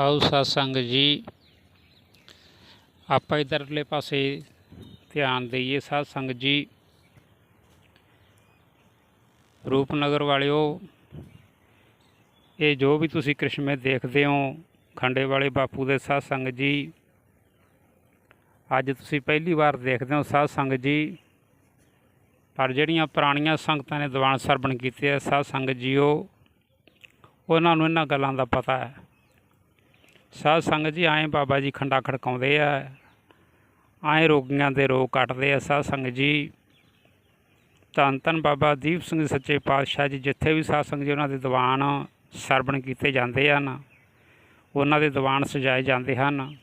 ਆਓ ਸਤਸੰਗ ਜੀ, ਆਪਾਂ ਇਧਰਲੇ ਪਾਸੇ ਧਿਆਨ ਦਈਏ। ਸਤਸੰਗ ਜੀ, ਰੂਪਨਗਰ ਵਾਲਿਓ, ਇਹ ਜੋ ਵੀ ਤੁਸੀਂ ਕ੍ਰਿਸ਼ਮੇ ਦੇਖਦੇ ਹੋ, ਖੰਡੇ ਵਾਲੇ ਬਾਪੂ ਦੇ ਸਤਸੰਗ ਜੀ, ਅੱਜ ਤੁਸੀਂ ਪਹਿਲੀ ਵਾਰ ਦੇਖਦੇ ਹੋ ਸਤਸੰਗ ਜੀ। ਪਰ ਜਿਹੜੀਆਂ ਪੁਰਾਣੀਆਂ ਸੰਗਤਾਂ ਨੇ ਦੀਵਾਨ ਸਰਬਣ ਕੀਤੇ ਆ ਸਤਸੰਗ ਜੀਓ, ਉਹਨਾਂ ਨੂੰ ਇਹਨਾਂ ਗੱਲਾਂ ਦਾ ਪਤਾ ਹੈ। ਸਾਧ ਸੰਗਤ ਜੀ, ਆਏ ਬਾਬਾ ਜੀ ਖੰਡਾ ਖੜਕਾਉਂਦੇ ਆ। ਆਏ ਰੋਗੀਆਂ ਦੇ ਰੋਗ ਕੱਟਦੇ ਆ ਸਾਧ ਸੰਗਤ ਜੀ। ਧੰਨ ਧੰਨ ਬਾਬਾ ਦੀਪ ਸਿੰਘ ਸੱਚੇ ਪਾਤਸ਼ਾਹ ਜੀ, ਜਿੱਥੇ ਵੀ ਸਾਧ ਸੰਗਤ ਜੀ ਉਹਨਾਂ ਦੇ ਦੀਵਾਨ ਸਰਵਣ ਕੀਤੇ ਜਾਂਦੇ ਹਨ, ਉਹਨਾਂ ਦੇ ਦੀਵਾਨ ਸਜਾਏ ਜਾਂਦੇ ਹਨ।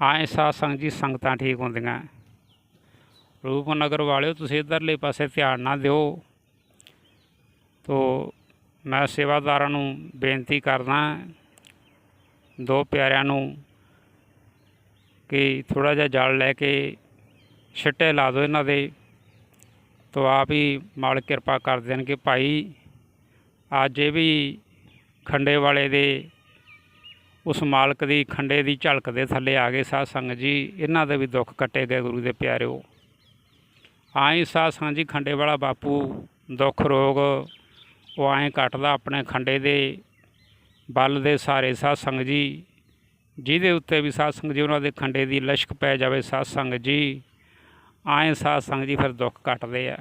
ਆਏ ਸਾਧ ਸੰਗਤ ਜੀ, ਸੰਗਤਾਂ ਠੀਕ ਹੁੰਦੀਆਂ। ਰੂਪਨਗਰ ਵਾਲਿਓ, ਤੁਸੀਂ ਇਧਰਲੇ ਪਾਸੇ ਧਿਆਨ ਨਾ ਦਿਓ। ਤੋ ਮੈਂ ਸੇਵਾਦਾਰਾਂ ਨੂੰ ਬੇਨਤੀ ਕਰਦਾ ਦੋ ਪਿਆਰਿਆਂ ਨੂੰ ਕਿ ਥੋੜਾ ਜਿਹਾ ਜਲ ਲੈ ਕੇ ਛਿੱਟੇ ਲਾ ਦਿਓ ਇਹਨਾਂ ਦੇ ਤੋ ਆਪ ਹੀ ਮਾਲਕ ਕਿਰਪਾ ਕਰ ਦੇਣ ਕਿ ਭਾਈ, ਅੱਜ ਇਹ ਵੀ ਖੰਡੇ ਵਾਲੇ ਦੇ ਉਸ ਮਾਲਕ ਦੀ ਖੰਡੇ ਦੀ ਝਲਕ ਦੇ ਥੱਲੇ ਆ ਗਏ ਸਾਧ ਸੰਗ ਜੀ। ਇਹਨਾਂ ਦੇ ਵੀ ਦੁੱਖ ਕੱਟੇ ਗਏ ਗੁਰੂ ਦੇ ਪਿਆਰਿਓ। ਆਈ ਸਾਧ ਸੰਗ ਜੀ, ਖੰਡੇ ਵਾਲਾ ਬਾਪੂ ਦੁੱਖ ਰੋਗ ਉਹ ਐਂ ਕੱਟਦਾ ਆਪਣੇ ਖੰਡੇ ਦੇ ਬਲ ਦੇ ਸਾਰੇ ਸਾਧ ਸੰਗਤ ਜੀ, ਜਿਹਦੇ ਉੱਤੇ ਵੀ ਸਾਧ ਸੰਗਤ ਜੀ, ਉਹਨਾਂ ਦੇ ਖੰਡੇ ਦੀ ਲਸ਼ਕ ਪੈ ਜਾਵੇ ਸਾਧ ਸੰਗਤ ਜੀ, ਆਏ ਸਾਧ ਸੰਗਤ ਜੀ ਫਿਰ ਦੁੱਖ ਕੱਟਦੇ ਆ।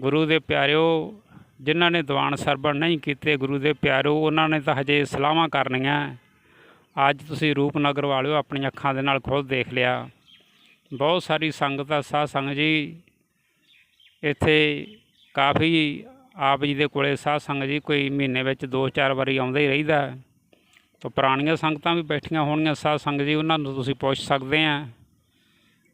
ਗੁਰੂ ਦੇ ਪਿਆਰਿਓ, ਜਿਨ੍ਹਾਂ ਨੇ ਦੀਵਾਨ ਸਰਬਣ ਨਹੀਂ ਕੀਤੇ ਗੁਰੂ ਦੇ ਪਿਆਰਿਓ, ਉਹਨਾਂ ਨੇ ਤਾਂ ਹਜੇ ਸਲਾਹਾਂ ਕਰਨੀਆਂ। ਅੱਜ ਤੁਸੀਂ ਰੂਪਨਗਰ ਵਾਲਿਓ ਆਪਣੀਆਂ ਅੱਖਾਂ ਦੇ ਨਾਲ ਖੁਦ ਦੇਖ ਲਿਆ। ਬਹੁਤ ਸਾਰੀ ਸੰਗਤ ਆ ਸਾਧ ਸੰਗਤ ਜੀ। ਇੱਥੇ ਕਾਫੀ ਆਪ ਜੀ ਦੇ ਕੋਲੇ ਸਾਧ ਸੰਗਤ ਜੀ ਕੋਈ ਮਹੀਨੇ ਵਿੱਚ ਦੋ ਚਾਰ ਵਾਰੀ ਆਉਂਦਾ ਹੀ ਰਹਿੰਦਾ ਤਾਂ ਪੁਰਾਣੀਆਂ ਸੰਗਤਾਂ ਵੀ ਬੈਠੀਆਂ ਹੋਣਗੀਆਂ, ਸਾਧ ਸੰਗਤ ਜੀ, ਉਹਨਾਂ ਨੂੰ ਤੁਸੀਂ ਪੁੱਛ ਸਕਦੇ ਆ।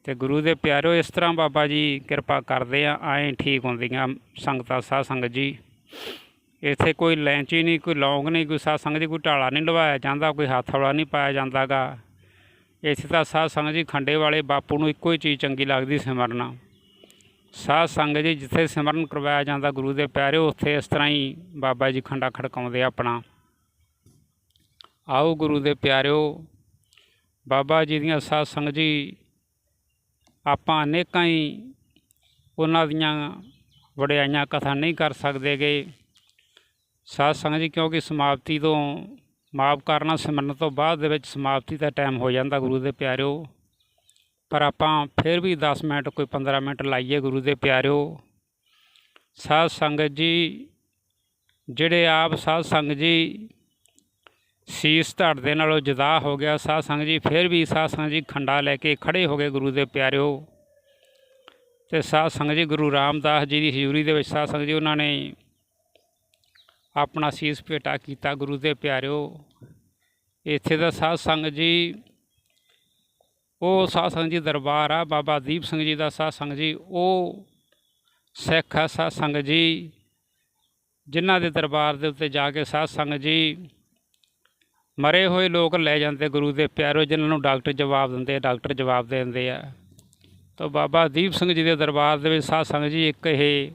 ਤੇ ਗੁਰੂ ਦੇ ਪਿਆਰਿਓ, ਇਸ ਤਰ੍ਹਾਂ ਬਾਬਾ ਜੀ ਕਿਰਪਾ ਕਰਦੇ ਆ ਐਂ ਠੀਕ ਹੁੰਦੀਆਂ ਸੰਗਤਾਂ, ਸਾਧ ਸੰਗਤ ਜੀ। ਇੱਥੇ ਕੋਈ ਲੈਂਚੀ ਨਹੀਂ, ਕੋਈ ਲੌਂਗ ਨਹੀਂ, ਕੋਈ ਸਾਧ ਸੰਗਤ ਜੀ, ਕੋਈ ਢਾਲਾ ਨਹੀਂ ਲਵਾਇਆ ਜਾਂਦਾ, ਕੋਈ ਹੱਥ ਨਹੀਂ ਪਾਇਆ ਜਾਂਦਾਗਾ। ਇੱਥੇ ਤਾਂ ਸਾਧ ਸੰਗਤ ਜੀ ਖੰਡੇ ਵਾਲੇ ਬਾਪੂ ਨੂੰ ਇੱਕੋ ਹੀ ਚੀਜ਼ ਚੰਗੀ ਲੱਗਦੀ, ਸਿਮਰਨਾ। ਸਾਧ ਸੰਗਤ ਜੀ, ਜਿੱਥੇ ਸਿਮਰਨ ਕਰਵਾਇਆ ਜਾਂਦਾ ਗੁਰੂ ਦੇ ਪਿਆਰੇ, ਉੱਥੇ ਇਸ ਤਰ੍ਹਾਂ ਹੀ ਬਾਬਾ ਜੀ ਖੰਡਾ ਖੜਕਾਉਂਦੇ ਆਪਣਾ। ਆਓ ਗੁਰੂ ਦੇ ਪਿਆਰਿਓ, ਬਾਬਾ ਜੀ ਦੀਆਂ ਸਾਧ ਸੰਗਤ ਜੀ, ਆਪਾਂ ਅਨੇਕਾਂ ਹੀ ਉਹਨਾਂ ਦੀਆਂ ਵਡਿਆਈਆਂ ਕਥਾ ਨਹੀਂ ਕਰ ਸਕਦੇਗੇ। ਸਾਧ ਸੰਗਤ ਜੀ, ਕਿਉਂਕਿ ਸਮਾਪਤੀ ਤੋਂ ਮਾਫ ਕਰਨਾ, ਸਿਮਰਨ ਤੋਂ ਬਾਅਦ ਦੇ ਵਿੱਚ ਸਮਾਪਤੀ ਦਾ ਟਾਈਮ ਹੋ ਜਾਂਦਾ ਗੁਰੂ ਦੇ ਪਿਆਰਿਓ। ਪਰ ਆਪਾਂ ਫਿਰ ਵੀ 10 ਮਿੰਟ, ਕੋਈ 15 ਮਿੰਟ ਲਾਈਏ ਗੁਰੂ ਦੇ ਪਿਆਰਿਓ। ਸਾਧ ਸੰਗਤ ਜੀ, ਜਿਹੜੇ ਆਪ ਸਾਧ ਸੰਗਤ ਜੀ ਸੀਸ ਧੜ ਦੇ ਨਾਲੋਂ ਜਦਾ ਹੋ ਗਿਆ, ਸਾਧ ਸੰਗਤ ਜੀ ਫਿਰ ਵੀ ਸਾਧ ਸੰਗਤ ਜੀ ਖੰਡਾ ਲੈ ਕੇ ਖੜੇ ਹੋ ਗਏ ਗੁਰੂ ਦੇ ਪਿਆਰਿਓ। ਤੇ ਸਾਧ ਸੰਗਤ ਜੀ ਗੁਰੂ ਰਾਮਦਾਸ ਜੀ ਦੀ ਹਜ਼ੂਰੀ ਦੇ ਵਿੱਚ ਸਾਧ ਸੰਗਤ ਜੀ ਉਹਨਾਂ ਨੇ ਆਪਣਾ ਸੀਸ ਭੇਟਾ ਕੀਤਾ ਗੁਰੂ ਦੇ ਪਿਆਰਿਓ। ਇੱਥੇ ਦਾ ਸਾਧ ਸੰਗਤ ਜੀ ਉਹ ਸਾਧ ਸੰਗਤ ਜੀ ਦਰਬਾਰ ਆ, ਬਾਬਾ ਦੀਪ ਸਿੰਘ ਜੀ ਦਾ ਸਾਧ ਸੰਗਤ ਜੀ, ਉਹ ਸਿੱਖ ਆ ਸਾਧ ਸੰਗਤ ਜੀ, ਜਿਨ੍ਹਾਂ ਦੇ ਦਰਬਾਰ ਦੇ ਉੱਤੇ ਜਾ ਕੇ ਸਾਧ ਸੰਗਤ ਜੀ ਮਰੇ ਹੋਏ ਲੋਕ ਲੈ ਜਾਂਦੇ ਗੁਰੂ ਦੇ ਪਿਆਰੋ, ਜਿਨ੍ਹਾਂ ਨੂੰ ਡਾਕਟਰ ਜਵਾਬ ਦਿੰਦੇ ਆ, ਡਾਕਟਰ ਜਵਾਬ ਦੇ ਦਿੰਦੇ ਆ। ਤਾਂ ਬਾਬਾ ਦੀਪ ਸਿੰਘ ਜੀ ਦੇ ਦਰਬਾਰ ਦੇ ਵਿੱਚ ਸਾਧ ਸੰਗਤ ਜੀ ਇੱਕ ਇਹ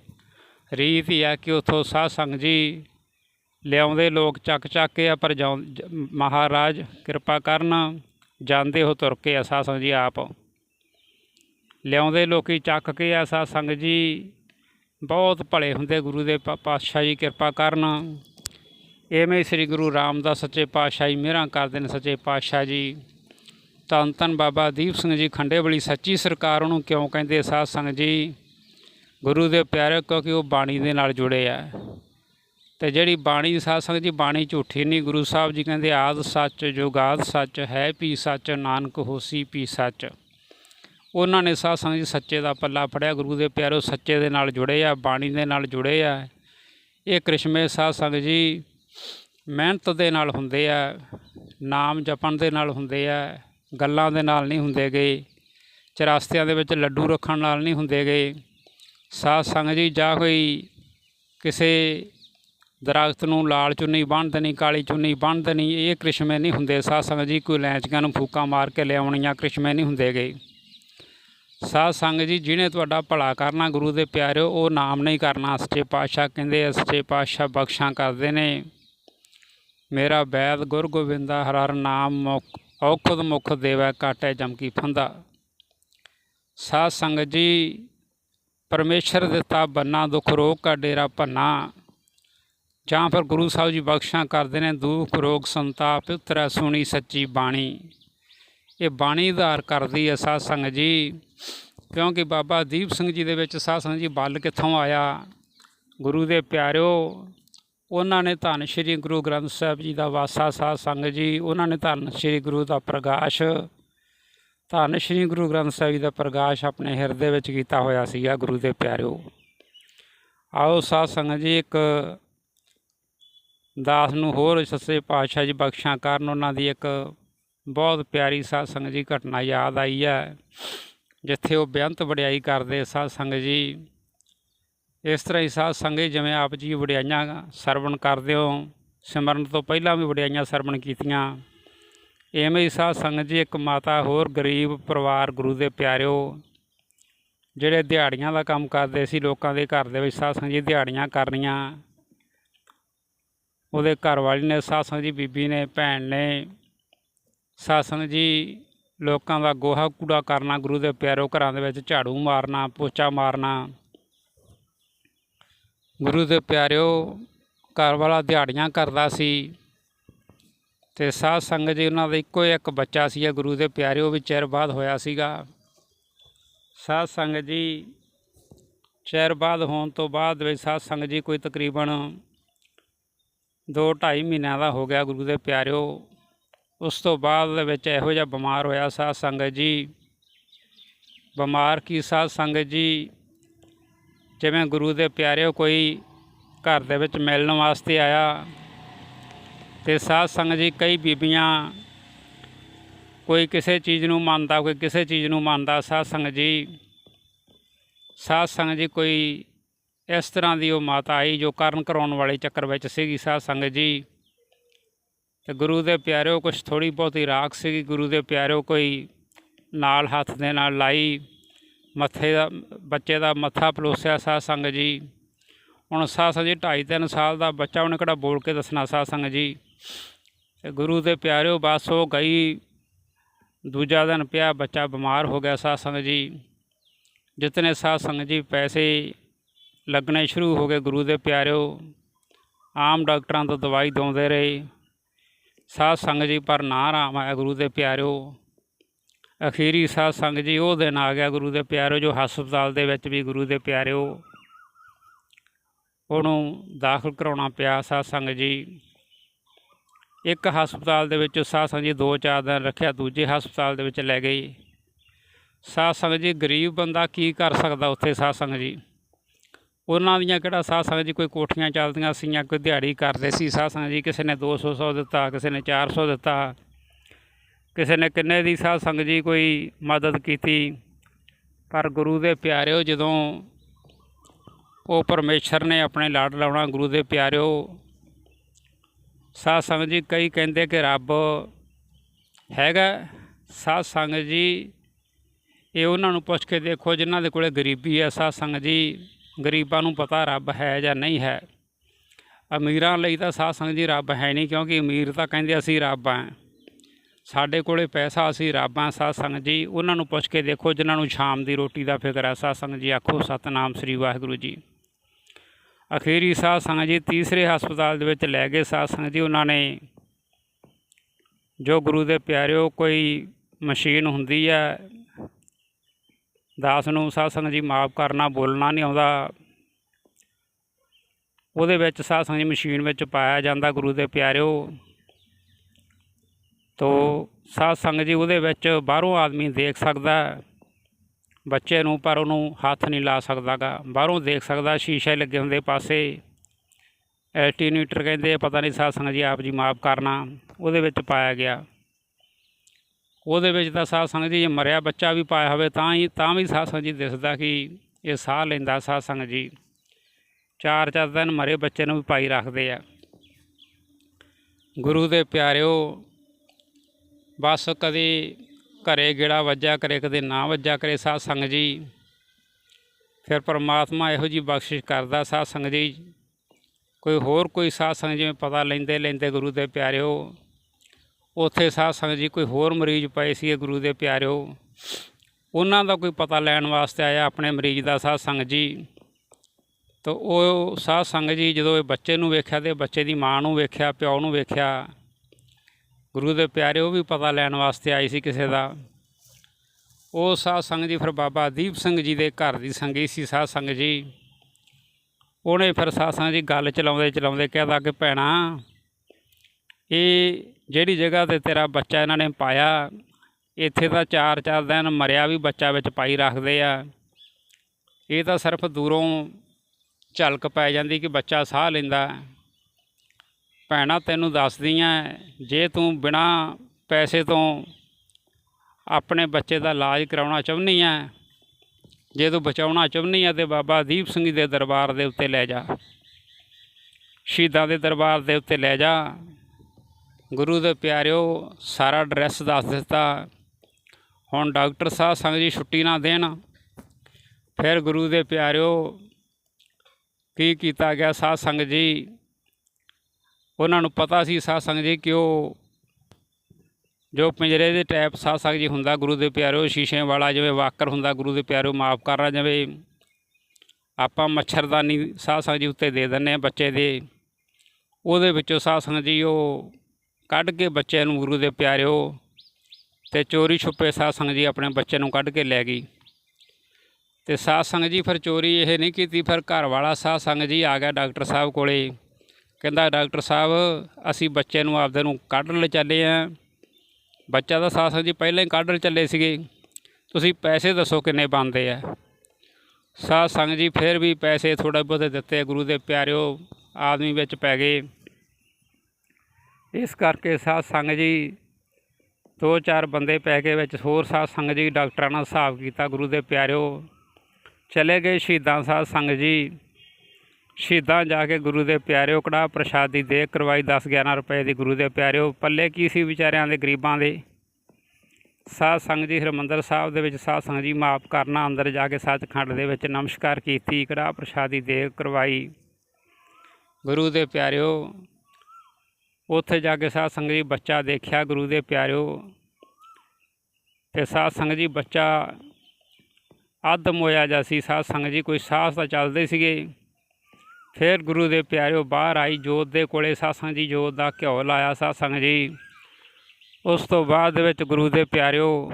ਰੀਤ ਹੀ ਆ ਕਿ ਉੱਥੋਂ ਸਾਧ ਸੰਗਤ ਜੀ ਲਿਆਉਂਦੇ ਲੋਕ ਚੱਕ ਚੱਕ ਕੇ ਆ, ਪਰ ਜਾਉ ਮਹਾਰਾਜ ਕਿਰਪਾ ਕਰਨ। ਜਾਂਦੇ ਹੋ ਤੁਰ ਕੇ ਆ ਸਾਧ ਜੀ ਆਪ। ਲਿਆਉਂਦੇ ਲੋਕੀ ਚੱਕ ਕੇ ਆ ਸਾਧ ਜੀ, ਬਹੁਤ ਭਲੇ ਹੁੰਦੇ ਗੁਰੂ ਦੇ ਪਾਤਸ਼ਾਹ ਜੀ ਕਿਰਪਾ ਕਰਨ। ਐਵੇਂ ਸ੍ਰੀ ਗੁਰੂ ਰਾਮਦਾਸ ਸੱਚੇ ਪਾਤਸ਼ਾਹ ਜੀ ਮਿਹਰਾਂ ਕਰਦੇ ਨੇ ਸੱਚੇ ਪਾਤਸ਼ਾਹ ਜੀ। ਧੰਨ ਧੰਨ ਬਾਬਾ ਦੀਪ ਸਿੰਘ ਜੀ ਖੰਡੇ ਵਾਲੀ ਸੱਚੀ ਸਰਕਾਰ ਉਹਨੂੰ ਕਿਉਂ ਕਹਿੰਦੇ ਸਾਧ ਸੰਗਤ ਜੀ? ਗੁਰੂ ਦੇ ਪਿਆਰੇ ਕਿਉਂਕਿ ਉਹ ਬਾਣੀ ਦੇ ਨਾਲ ਜੁੜੇ ਆ। ਤੇ ਜਿਹੜੀ ਬਾਣੀ ਸਾਧ ਸੰਗਤ ਜੀ, ਬਾਣੀ ਝੂਠੀ ਨਹੀਂ। ਗੁਰੂ ਸਾਹਿਬ ਜੀ ਕਹਿੰਦੇ, ਆਦ ਸੱਚ ਜੁਗਾਦ ਸੱਚ, ਹੈ ਪੀ ਸੱਚ, ਨਾਨਕ ਹੋਸੀ ਪੀ ਸੱਚ। ਉਹਨਾਂ ਨੇ ਸਾਧ ਸੰਗਤ ਜੀ ਸੱਚੇ ਦਾ ਪੱਲਾ ਫੜਿਆ। ਗੁਰੂ ਦੇ ਪਿਆਰੋ ਸੱਚੇ ਦੇ ਨਾਲ ਜੁੜੇ ਆ, ਬਾਣੀ ਦੇ ਨਾਲ ਜੁੜੇ ਆ। ਇਹ ਕ੍ਰਿਸ਼ਮੇ ਸਾਧ ਸੰਗਤ ਜੀ ਮਿਹਨਤ ਦੇ ਨਾਲ ਹੁੰਦੇ ਆ, ਨਾਮ ਜਪਣ ਦੇ ਨਾਲ ਹੁੰਦੇ ਆ, ਗੱਲਾਂ ਦੇ ਨਾਲ ਨਹੀਂ ਹੁੰਦੇ ਗਏ ਚਰਾਸਤਿਆਂ ਦੇ ਵਿੱਚ ਲੱਡੂ ਰੱਖਣ ਨਾਲ ਨਹੀਂ ਹੁੰਦੇ ਗਏ ਸਾਧ ਸੰਗਤ ਜੀ, ਜਾਂ ਕੋਈ ਕਿਸੇ ਦਰਖਤ ਨੂੰ ਲਾਲ ਚੁੰਨੀ ਬੰਨ੍ਹ ਦੇਣੀ ਕਾਲੀ ਚੁੰਨੀ ਬੰਨ੍ਹ ਦੇਣੀ ਇਹ ਕ੍ਰਿਸ਼ਮੇ ਨਹੀਂ ਹੁੰਦੇ। ਸਾਧ ਸੰਗਤ ਜੀ ਕੋਈ ਲੈਂਚਕਾਂ ਨੂੰ ਫੂਕਾਂ ਮਾਰ ਕੇ ਲਿਆਉਣੀਆਂ ਕ੍ਰਿਸ਼ਮੇ ਨਹੀਂ ਹੁੰਦੇ ਗਏ ਸਾਧ ਸੰਗਤ ਜੀ ਜਿਹਨੇ ਤੁਹਾਡਾ ਭਲਾ ਕਰਨਾ ਗੁਰੂ ਦੇ ਪਿਆਰਿਓ ਉਹ ਨਾਮ ਨਹੀਂ ਕਰਨਾ। ਸੱਚੇ ਪਾਤਸ਼ਾਹ ਕਹਿੰਦੇ ਆ, ਸੱਚੇ ਪਾਤਸ਼ਾਹ ਬਖਸ਼ਾਂ ਕਰਦੇ ਨੇ। ਮੇਰਾ ਬੈਦ ਗੁਰ ਗੋਬਿੰਦਾ ਹਰ ਹਰ ਨਾਮ ਮੁਖ ਔਖਦ ਮੁਖ ਦੇਵੈ ਕਾਟੈ ਜਮ ਕੀ ਫੰਦਾ। ਸਾਧ ਸੰਗਤ ਜੀ ਪਰਮੇਸ਼ਰ ਦਿੱਤਾ ਬੰਨਾ ਦੁੱਖ ਰੋਗ ਕਾ ਡੇਰਾ ਭੰਨਾ। ਜਾਂ ਫਿਰ ਗੁਰੂ ਸਾਹਿਬ ਜੀ ਬਖਸ਼ਾਂ ਕਰਦੇ ਨੇ, ਦੁੱਖ, ਰੋਗ, ਸੰਤਾਪ, ਉਤਰੈ ਸੁਣੀ ਸੱਚੀ ਬਾਣੀ। ਇਹ ਬਾਣੀ ਆਧਾਰ ਕਰਦੀ ਹੈ ਸਾਧ ਸੰਗਤ ਜੀ, ਕਿਉਂਕਿ ਬਾਬਾ ਦੀਪ ਸਿੰਘ ਜੀ ਦੇ ਵਿੱਚ ਸਾਧ ਸੰਗਤ ਜੀ ਬਲ ਕਿੱਥੋਂ ਆਇਆ? ਗੁਰੂ ਦੇ ਪਿਆਰਿਓ, ਉਹਨਾਂ ਨੇ ਧੰਨ ਸ਼੍ਰੀ ਗੁਰੂ ਗ੍ਰੰਥ ਸਾਹਿਬ ਜੀ ਦਾ ਵਾਸਾ ਸਾਧ ਸੰਗਤ ਜੀ, ਉਹਨਾਂ ਨੇ ਧੰਨ ਸ਼੍ਰੀ ਗੁਰੂ ਦਾ ਪ੍ਰਕਾਸ਼, ਧੰਨ ਸ਼੍ਰੀ ਗੁਰੂ ਗ੍ਰੰਥ ਸਾਹਿਬ ਜੀ ਦਾ ਪ੍ਰਕਾਸ਼ ਆਪਣੇ ਹਿਰਦੇ ਵਿੱਚ ਕੀਤਾ ਹੋਇਆ ਸੀਗਾ ਗੁਰੂ ਦੇ ਪਿਆਰਿਓ। ਆਓ ਸਾਧ ਸੰਗਤ ਜੀ, ਇੱਕ ਦਾਸ ਨੂੰ ਹੋਰ ਸੱਸੇ ਪਾਤਸ਼ਾਹ ਜੀ ਬਖਸ਼ਾਂ ਕਰਨ ਉਹਨਾਂ ਦੀ ਇੱਕ ਬਹੁਤ ਪਿਆਰੀ ਸਾਧ ਸੰਗਤ ਜੀ ਘਟਨਾ ਯਾਦ ਆਈ ਹੈ, ਜਿੱਥੇ ਉਹ ਬੇਅੰਤ ਵਡਿਆਈ ਕਰਦੇ ਸਾਧ ਸੰਗਤ ਜੀ। ਇਸ ਤਰ੍ਹਾਂ ਹੀ ਸਾਧ ਸੰਗਤ ਜੀ ਜਿਵੇਂ ਆਪ ਜੀ ਵਡਿਆਈਆਂ ਸਰਵਣ ਕਰਦੇ ਹੋ, ਸਿਮਰਨ ਤੋਂ ਪਹਿਲਾਂ ਵੀ ਵਡਿਆਈਆਂ ਸਰਵਣ ਕੀਤੀਆਂ। ਐਵੇਂ ਹੀ ਸਾਧ ਸੰਗਤ ਜੀ ਇੱਕ ਮਾਤਾ ਹੋਰ ਗਰੀਬ ਪਰਿਵਾਰ ਗੁਰੂ ਦੇ ਪਿਆਰਿਓ, ਜਿਹੜੇ ਦਿਹਾੜੀਆਂ ਦਾ ਕੰਮ ਕਰਦੇ ਸੀ, ਲੋਕਾਂ ਦੇ ਘਰ ਦੇ ਵਿੱਚ ਸਾਧ ਸੰਗਤ ਜੀ ਦਿਹਾੜੀਆਂ ਕਰਨੀਆਂ। ਉਹਦੇ ਘਰ ਵਾਲੀ ਨੇ ਸਾਧ ਜੀ ਬੀਬੀ ਨੇ, ਭੈਣ ਨੇ ਸਾਧ ਜੀ ਲੋਕਾਂ ਦਾ ਗੋਹਾ ਕੂੜਾ ਕਰਨਾ, ਗੁਰੂ ਦੇ ਪਿਆਰੋ ਘਰਾਂ ਦੇ ਵਿੱਚ ਝਾੜੂ ਮਾਰਨਾ, ਪੋਚਾ ਮਾਰਨਾ। ਗੁਰੂ ਦੇ ਪਿਆਰਿਓ, ਘਰ ਵਾਲਾ ਦਿਹਾੜੀਆਂ ਕਰਦਾ ਸੀ ਤੇ ਸਾਧ ਸੰਗਤ ਜੀ, ਉਹਨਾਂ ਦਾ ਇੱਕੋ ਇੱਕ ਬੱਚਾ ਸੀ ਗੁਰੂ ਦੇ ਪਿਆਰਿਓ ਵੀ ਚਿਰ ਬਾਅਦ ਹੋਇਆ ਸੀਗਾ। ਸਾਧ ਸੰਗਤ ਜੀ, ਚਿਰ ਬਾਅਦ ਹੋਣ ਤੋਂ ਬਾਅਦ ਵਿੱਚ ਸਾਧ ਸੰਗਤ ਜੀ ਕੋਈ ਤਕਰੀਬਨ 2.5 ਮਹੀਨਿਆਂ ਦਾ ਹੋ ਗਿਆ ਗੁਰੂ ਦੇ ਪਿਆਰਿਓ। ਉਸ ਤੋਂ ਬਾਅਦ ਦੇ ਵਿੱਚ ਇਹੋ ਜਿਹਾ ਬਿਮਾਰ ਹੋਇਆ ਸਾਧ ਸੰਗਤ ਜੀ। ਬਿਮਾਰ ਕੀ ਸਾਧ ਸੰਗਤ ਜੀ? ਜਿਵੇਂ ਗੁਰੂ ਦੇ ਪਿਆਰਿਓ ਕੋਈ ਘਰ ਦੇ ਵਿੱਚ ਮਿਲਣ ਵਾਸਤੇ ਆਇਆ ਤੇ ਸਾਧ ਸੰਗਤ ਜੀ ਕਈ ਬੀਬੀਆਂ ਕੋਈ ਕਿਸੇ ਚੀਜ਼ ਨੂੰ ਮੰਨਦਾ, ਕੋਈ ਕਿਸੇ ਚੀਜ਼ ਨੂੰ ਮੰਨਦਾ, ਸਾਧ ਸੰਗਤ ਜੀ। ਸਾਧ ਸੰਗਤ ਜੀ ਕੋਈ ਇਸ ਤਰ੍ਹਾਂ ਦੀ ਉਹ ਮਾਤਾ ਆਈ ਜੋ ਕਰਨ ਕਰਾਉਣ ਵਾਲੇ ਚੱਕਰ ਵਿੱਚ ਸੀਗੀ। ਸਾਧ ਸੰਗਤ ਜੀ, ਤੇ ਗੁਰੂ ਦੇ ਪਿਆਰਿਓ ਕੁਛ ਥੋੜੀ ਬਹੁਤੀ ਰਾਖ ਸੀਗੀ। ਗੁਰੂ ਦੇ ਪਿਆਰਿਓ ਕੋਈ ਨਾਲ ਹੱਥ ਦੇ ਨਾਲ ਲਾਈ, ਮੱਥੇ ਦਾ, ਬੱਚੇ ਦਾ ਮੱਥਾ ਪਲੋਸਿਆ ਸਾਧ ਸੰਗਤ ਜੀ। ਹੁਣ ਸਾਧ ਸੰਗਤ ਜੀ ਢਾਈ ਤਿੰਨ ਸਾਲ ਦਾ ਬੱਚਾ, ਉਹਨੇ ਕਿਹੜਾ ਬੋਲ ਕੇ ਦੱਸਣਾ ਸਾਧ ਸੰਗਤ ਜੀ? ਤੇ ਗੁਰੂ ਦੇ ਪਿਆਰਿਓ ਬਸ ਉਹ ਗਈ, ਦੂਜਾ ਦਿਨ ਪਿਆ, ਬੱਚਾ ਬਿਮਾਰ ਹੋ ਗਿਆ ਸਾਧ ਸੰਗਤ ਜੀ। ਜਿਤਨੇ ਸਾਧ ਸੰਗਤ ਜੀ ਪੈਸੇ ਲੱਗਣੇ ਸ਼ੁਰੂ ਹੋ ਗਏ ਗੁਰੂ ਦੇ ਪਿਆਰਿਓ। ਆਮ ਡਾਕਟਰਾਂ ਤੋਂ ਦਵਾਈ ਦਿੰਦੇ ਰਹੇ। ਸਾਧ ਸੰਗਤ ਜੀ, ਪਰ ਨਾ ਆਰਾਮ ਆਇਆ ਗੁਰੂ ਦੇ ਪਿਆਰਿਓ। ਅਖੀਰੀ ਸਾਧ ਸੰਗਤ ਜੀ, ਉਹ ਦਿਨ ਆ ਗਿਆ ਗੁਰੂ ਦੇ ਪਿਆਰਿਓ, ਜੋ ਹਸਪਤਾਲ ਦੇ ਵਿੱਚ ਵੀ ਗੁਰੂ ਦੇ ਪਿਆਰਿਓ। ਉਹਨੂੰ ਦਾਖਲ ਕਰਾਉਣਾ ਪਿਆ ਸਾਧ ਸੰਗਤ ਜੀ। ਇੱਕ ਹਸਪਤਾਲ ਦੇ ਵਿੱਚ ਸਾਧ ਸੰਗਤ ਜੀ, ਦੋ ਚਾਰ ਦਿਨ ਰੱਖਿਆ, ਦੂਜੇ ਹਸਪਤਾਲ ਦੇ ਵਿੱਚ ਲੈ ਗਏ ਸਾਧ ਸੰਗਤ ਜੀ, ਗਰੀਬ ਬੰਦਾ ਕੀ ਕਰ ਸਕਦਾ ਉੱਥੇ ਸਾਧ ਸੰਗਤ ਜੀ? ਉਹਨਾਂ ਦੀਆਂ ਕਿਹੜਾ ਸਾਧ ਸੰਗਤ ਜੀ, ਕੋਈ ਕੋਠੀਆਂ ਚੱਲਦੀਆਂ ਸੀਆਂ, ਕੋਈ ਦਿਹਾੜੀ ਕਰਦੇ ਸੀ ਸਾਧ ਸੰਗਤ ਜੀ, ਕਿਸੇ ਨੇ 200 ਸੌ ਦਿੱਤਾ, ਕਿਸੇ ਨੇ 400 ਦਿੱਤਾ। ਕਿਸੇ ਨੇ ਕਿੰਨੇ ਦੀ ਸਾਧ ਸੰਗਤ ਜੀ ਕੋਈ ਮਦਦ ਕੀਤੀ? ਪਰ ਗੁਰੂ ਦੇ ਪਿਆਰਿਓ, ਜਦੋਂ ਉਹ ਪਰਮੇਸ਼ਰ ਨੇ ਆਪਣੇ ਲੜ ਲਾਉਣਾ, ਗੁਰੂ ਦੇ ਪਿਆਰਿਓ ਸਾਧ ਸੰਗਤ ਜੀ ਕਈ ਕਹਿੰਦੇ ਕਿ ਰੱਬ ਹੈਗਾ। ਸਾਧ ਸੰਗਤ ਜੀ, ਇਹ ਉਹਨਾਂ ਨੂੰ ਪੁੱਛ ਕੇ ਦੇਖੋ, ਜਿਨ੍ਹਾਂ ਦੇ ਕੋਲੇ ਗਰੀਬੀ ਹੈ ਸਾਧ ਸੰਗਤ ਜੀ ਗਰੀਬਾਂ ਨੂੰ ਪਤਾ ਰੱਬ ਹੈ ਜਾਂ ਨਹੀਂ ਹੈ। ਅਮੀਰਾਂ ਲਈ ਤਾਂ ਸਾਧ ਸੰਗਤ ਜੀ ਰੱਬ ਹੈ ਨਹੀਂ, ਕਿਉਂਕਿ ਅਮੀਰ ਤਾਂ ਕਹਿੰਦੇ ਅਸੀਂ ਰੱਬ ਆ ਸਾਡੇ ਕੋਲੇ ਪੈਸਾ ਅਸੀਂ ਰੱਬ ਆ ਸਾਧ ਸੰਗਤ ਜੀ। ਉਹਨਾਂ ਨੂੰ ਪੁੱਛ ਕੇ ਦੇਖੋ, ਜਿਨ੍ਹਾਂ ਨੂੰ ਸ਼ਾਮ ਦੀ ਰੋਟੀ ਦਾ ਫਿਕਰ ਹੈ, ਸਾਧ ਸੰਗਤ ਜੀ ਆਖੋ, ਸਤਨਾਮ ਸ੍ਰੀ ਵਾਹਿਗੁਰੂ ਜੀ। ਅਖੀਰੀ ਸਾਧ ਸੰਗਤ ਜੀ ਤੀਸਰੇ ਹਸਪਤਾਲ ਦੇ ਵਿੱਚ ਲੈ ਗਏ ਸਾਧ ਸੰਗਤ ਜੀ। ਉਹਨਾਂ ਨੇ ਜੋ ਗੁਰੂ ਦੇ ਪਿਆਰਿਓ ਕੋਈ ਮਸ਼ੀਨ ਹੁੰਦੀ ਹੈ ਦਾਸ ਨੂੰ ਸਾਧ ਸੰਗਤ ਜੀ ਮਾਫ ਕਰਨਾ, ਬੋਲਣਾ ਨਹੀਂ ਆਉਂਦਾ। ਉਹਦੇ ਵਿੱਚ ਸਾਧ ਸੰਗਤ ਜੀ ਮਸ਼ੀਨ ਵਿੱਚ ਪਾਇਆ ਜਾਂਦਾ ਗੁਰੂ ਦੇ ਪਿਆਰਿਓ। ਤੋ ਸਾਧ ਸੰਗਤ ਜੀ ਉਹਦੇ ਵਿੱਚ ਬਾਹਰੋਂ ਆਦਮੀ ਦੇਖ ਸਕਦਾ ਬੱਚੇ ਨੂੰ, ਪਰ ਉਹਨੂੰ ਹੱਥ ਨਹੀਂ ਲਾ ਸਕਦਾਗਾ। ਬਾਹਰੋਂ ਦੇਖ ਸਕਦਾ, ਸ਼ੀਸ਼ੇ ਲੱਗੇ ਹੁੰਦੇ ਪਾਸੇ। ਐਲਟੀਨੀਟਰ ਕਹਿੰਦੇ ਪਤਾ ਨਹੀਂ ਸਾਧ ਸੰਗਤ ਜੀ ਆਪ ਜੀ ਮਾਫ ਕਰਨਾ, ਉਹਦੇ ਵਿੱਚ ਪਾਇਆ ਗਿਆ। ਉਹਦੇ ਵਿੱਚ ਤਾਂ ਸਾਧ ਸੰਗਤ ਜੀ, ਜੇ ਮਰਿਆ ਬੱਚਾ ਵੀ ਪਾਇਆ ਹੋਵੇ ਤਾਂ ਹੀ ਤਾਂ ਵੀ ਸਾਧ ਸੰਗਤ ਜੀ ਦਿਸਦਾ ਕਿ ਇਹ ਸਾਹ ਲੈਂਦਾ ਸਾਧ ਸੰਗਤ ਜੀ। ਚਾਰ ਚਾਰ ਦਿਨ ਮਰੇ ਬੱਚੇ ਨੂੰ ਵੀ ਪਾਈ ਰੱਖਦੇ ਆ। ਗੁਰੂ ਦੇ ਪਿਆਰਿਓ, ਬਸ ਕਦੇ ਘਰੇ ਗੇੜਾ ਵੱਜਿਆ ਕਰੇ ਕਦੇ ਨਾ ਵੱਜਿਆ ਕਰੇ ਸਾਧ ਸੰਗਤ ਜੀ। ਫਿਰ ਪਰਮਾਤਮਾ ਇਹੋ ਜੀ ਬਖਸ਼ਿਸ਼ ਕਰਦਾ ਸਾਧ ਸੰਗਤ ਜੀ। ਕੋਈ ਹੋਰ ਕੋਈ ਸਾਧ ਸੰਗਤ ਜਿਵੇਂ ਪਤਾ ਲੈਂਦੇ ਲੈਂਦੇ ਗੁਰੂ ਦੇ ਪਿਆਰਿਓ ਉੱਥੇ ਸਾਧ ਸੰਗਤ ਜੀ ਕੋਈ ਹੋਰ ਮਰੀਜ਼ ਪਏ ਸੀ ਗੁਰੂ ਦੇ ਪਿਆਰਿਓ, ਉਹਨਾਂ ਦਾ ਕੋਈ ਪਤਾ ਲੈਣ ਵਾਸਤੇ ਆਇਆ ਆਪਣੇ ਮਰੀਜ਼ ਦਾ ਸਾਧ ਸੰਗਤ ਜੀ। ਤਾਂ ਉਹ ਸਾਧ ਸੰਗਤ ਜੀ ਜਦੋਂ ਇਹ ਬੱਚੇ ਨੂੰ ਵੇਖਿਆ ਤੇ ਬੱਚੇ ਦੀ ਮਾਂ ਨੂੰ ਵੇਖਿਆ, ਪਿਓ ਨੂੰ ਵੇਖਿਆ, ਗੁਰੂ ਦੇ ਪਿਆਰੇ ਉਹ ਵੀ ਪਤਾ ਲੈਣ ਵਾਸਤੇ ਆਈ ਸੀ ਕਿਸੇ ਦਾ। ਉਹ ਸਾਧ ਸੰਗਤ ਜੀ ਫਿਰ ਬਾਬਾ ਦੀਪ ਸਿੰਘ ਜੀ ਦੇ ਘਰ ਦੀ ਸੰਗੀ ਸੀ ਸਾਧ ਸੰਗਤ ਜੀ। ਉਹਨੇ ਫਿਰ ਸਾਧ ਸੰਗਤ ਜੀ ਗੱਲ ਚਲਾਉਂਦੇ ਚਲਾਉਂਦੇ ਕਹਿਦਾ ਕਿ ਭੈਣਾ, ਇਹ ਜਿਹੜੀ ਜਗ੍ਹਾ ਤੇ ਤੇਰਾ ਬੱਚਾ ਇਹਨਾਂ ਨੇ ਪਾਇਆ, ਇੱਥੇ ਤਾਂ ਚਾਰ ਚਾਰ ਦਿਨ ਮਰਿਆ ਵੀ ਬੱਚਾ ਵਿੱਚ ਪਾਈ ਰੱਖਦੇ ਆ। ਇਹ ਤਾਂ ਸਿਰਫ ਦੂਰੋਂ ਝਲਕ ਪੈ ਜਾਂਦੀ ਕਿ ਬੱਚਾ ਸਾਹ ਲੈਂਦਾ। ਭੈਣਾ ਤੈਨੂੰ ਦੱਸਦੀ ਆ ਜੇ ਤੂੰ ਬਿਨਾ ਪੈਸੇ ਤੋਂ ਆਪਣੇ ਬੱਚੇ ਦਾ ਇਲਾਜ ਕਰਾਉਣਾ ਚਾਹੁੰਦੀ ਆ, ਜੇ ਤੂੰ ਬਚਾਉਣਾ ਚਾਹੁੰਦੀ ਆ ਤੇ ਬਾਬਾ ਦੀਪ ਸਿੰਘ ਜੀ ਦੇ ਦਰਬਾਰ ਦੇ ਉੱਤੇ ਲੈ ਜਾ। ਸ਼ਹੀਦਾਂ ਦੇ ਦਰਬਾਰ ਦੇ ਉੱਤੇ ਲੈ ਜਾ। ਗੁਰੂ ਦੇ ਪਿਆਰਿਓ, ਸਾਰਾ ਐਡਰੈਸ ਦੱਸ ਦਿੱਤਾ। ਹੁਣ ਡਾਕਟਰ ਸਾਹਿਬ ਸੰਗ ਜੀ ਛੁੱਟੀ ਨਾ ਦੇਣ। ਫਿਰ ਗੁਰੂ ਦੇ ਪਿਆਰਿਓ, ਕੀ ਕੀਤਾ ਗਿਆ ਸਾਧ ਸੰਗਤ ਜੀ? ਉਹਨਾਂ ਨੂੰ ਪਤਾ ਸੀ ਸਾਧ ਸੰਗਤ ਜੀ ਕਿ ਉਹ ਜੋ ਪਿੰਜਰੇ ਦੇ ਟੈਪ ਸਾਧ ਸੰਗਤ ਜੀ ਹੁੰਦਾ ਗੁਰੂ ਦੇ ਪਿਆਰਿਓ, ਸ਼ੀਸ਼ੇ ਵਾਲਾ ਜਿਵੇਂ ਵਾਕਰ ਹੁੰਦਾ ਗੁਰੂ ਦੇ ਪਿਆਰਿਓ, ਮਾਫ ਕਰਨਾ ਜਿਵੇਂ ਆਪਾਂ ਮੱਛਰਦਾਨੀ ਸਾਧ ਸੰਗਤ ਜੀ ਉੱਤੇ ਦੇ ਦਿੰਦੇ ਆ ਬੱਚੇ ਦੇ। ਉਹਦੇ ਵਿੱਚੋਂ ਸਾਧ ਸੰਗਤ ਜੀ ਉਹ ਕੱਢ ਕੇ ਬੱਚੇ ਨੂੰ ਗੁਰੂ ਦੇ ਪਿਆਰਿਓ ਤੇ ਚੋਰੀ ਛੁਪੇ ਸਾਧ ਸੰਗਤ ਜੀ ਆਪਣੇ ਬੱਚੇ ਨੂੰ ਕੱਢ ਕੇ ਲੈ ਗਈ। ਤੇ ਸਾਧ ਸੰਗਤ ਜੀ ਫਿਰ ਚੋਰੀ ਇਹ ਨਹੀਂ ਕੀਤੀ, ਫਿਰ ਘਰ ਵਾਲਾ ਸਾਧ ਸੰਗਤ ਜੀ ਆ ਗਿਆ ਡਾਕਟਰ ਸਾਹਿਬ ਕੋਲੇ। ਕਹਿੰਦਾ, ਡਾਕਟਰ ਸਾਹਿਬ, ਅਸੀਂ ਬੱਚੇ ਨੂੰ ਆਪਦੇ ਨੂੰ ਕੱਢਣ ਲੈ ਚੱਲੇ ਆ। ਬੱਚਾ ਤਾਂ ਸਾਧ ਸੰਗਤ ਜੀ ਪਹਿਲਾਂ ਹੀ ਕੱਢਣ ਚੱਲੇ ਸੀਗੇ। ਤੁਸੀਂ ਪੈਸੇ ਦੱਸੋ ਕਿੰਨੇ ਬਣਦੇ ਆ? ਸਾਧ ਸੰਗਤ ਜੀ ਫਿਰ ਵੀ ਪੈਸੇ ਥੋੜ੍ਹੇ ਬਹੁਤੇ ਦਿੱਤੇ, ਗੁਰੂ ਦੇ ਪਿਆਰਿਓ ਆਦਮੀ ਵਿੱਚ ਪੈ ਗਏ। ਇਸ ਕਰਕੇ ਸਾਧ ਸੰਗਤ ਜੀ ਦੋ ਚਾਰ ਬੰਦੇ ਪੈ ਕੇ ਵਿੱਚ ਹੋਰ ਸਾਧ ਸੰਗਤ ਜੀ, ਡਾਕਟਰਾਂ ਨਾਲ ਹਿਸਾਬ ਕੀਤਾ, ਗੁਰੂ ਦੇ ਪਿਆਰਿਓ ਚਲੇ ਗਏ ਸ਼ਹੀਦਾਂ ਸਾਧ ਸੰਗਤ ਜੀ। ਸ਼ਹੀਦਾਂ ਜਾ ਕੇ ਗੁਰੂ ਦੇ ਪਿਆਰਿਓ ਕੜਾ ਪ੍ਰਸ਼ਾਦ ਦੀ ਦੇ ਕਰਵਾਈ 10 11 ਰੁਪਏ ਦੀ ਗੁਰੂ ਦੇ ਪਿਆਰਿਓ। ਪੱਲੇ ਕੀ ਸੀ ਵਿਚਾਰਿਆਂ ਦੇ, ਗਰੀਬਾਂ ਦੇ? ਸਾਧ ਸੰਗਤ ਜੀ, ਹਰਿਮੰਦਰ ਸਾਹਿਬ ਦੇ ਵਿੱਚ ਸਾਧ ਸੰਗਤ ਜੀ ਮਾਫ ਕਰਨਾ, ਅੰਦਰ ਜਾ ਕੇ ਸੱਚਖੰਡ ਦੇ ਵਿੱਚ ਨਮਸਕਾਰ ਕੀਤੀ ਕੜਾ ਪ੍ਰਸ਼ਾਦ ਦੀ ਦੇ ਕਰਵਾਈ। ਗੁਰੂ ਦੇ ਪਿਆਰਿਓ ਉੱਥੇ ਜਾ ਕੇ ਸਾਧ ਸੰਗਤ ਜੀ ਬੱਚਾ ਦੇਖਿਆ, ਗੁਰੂ ਦੇ ਪਿਆਰਿਓ। ਤੇ ਸਾਧ ਸੰਗਤ ਜੀ ਬੱਚਾ ਆਦਮ ਹੋਇਆ ਜਾ ਸੀ। ਸਾਧ ਸੰਗਤ ਜੀ ਕੋਈ ਸਾਹ ਤਾਂ ਚੱਲਦੇ ਸੀਗੇ। ਫਿਰ ਗੁਰੂ ਦੇ ਪਿਆਰਿਓ ਬਾਹਰ ਆਈ, ਜੋਤ ਦੇ ਕੋਲੇ ਸਾਧ ਸੰਗਤ ਜੀ ਜੋਤ ਦਾ ਘਿਓ ਲਾਇਆ ਸਾਧ ਸੰਗਤ ਜੀ। ਉਸ ਤੋਂ ਬਾਅਦ ਵਿੱਚ ਗੁਰੂ ਦੇ ਪਿਆਰਿਓ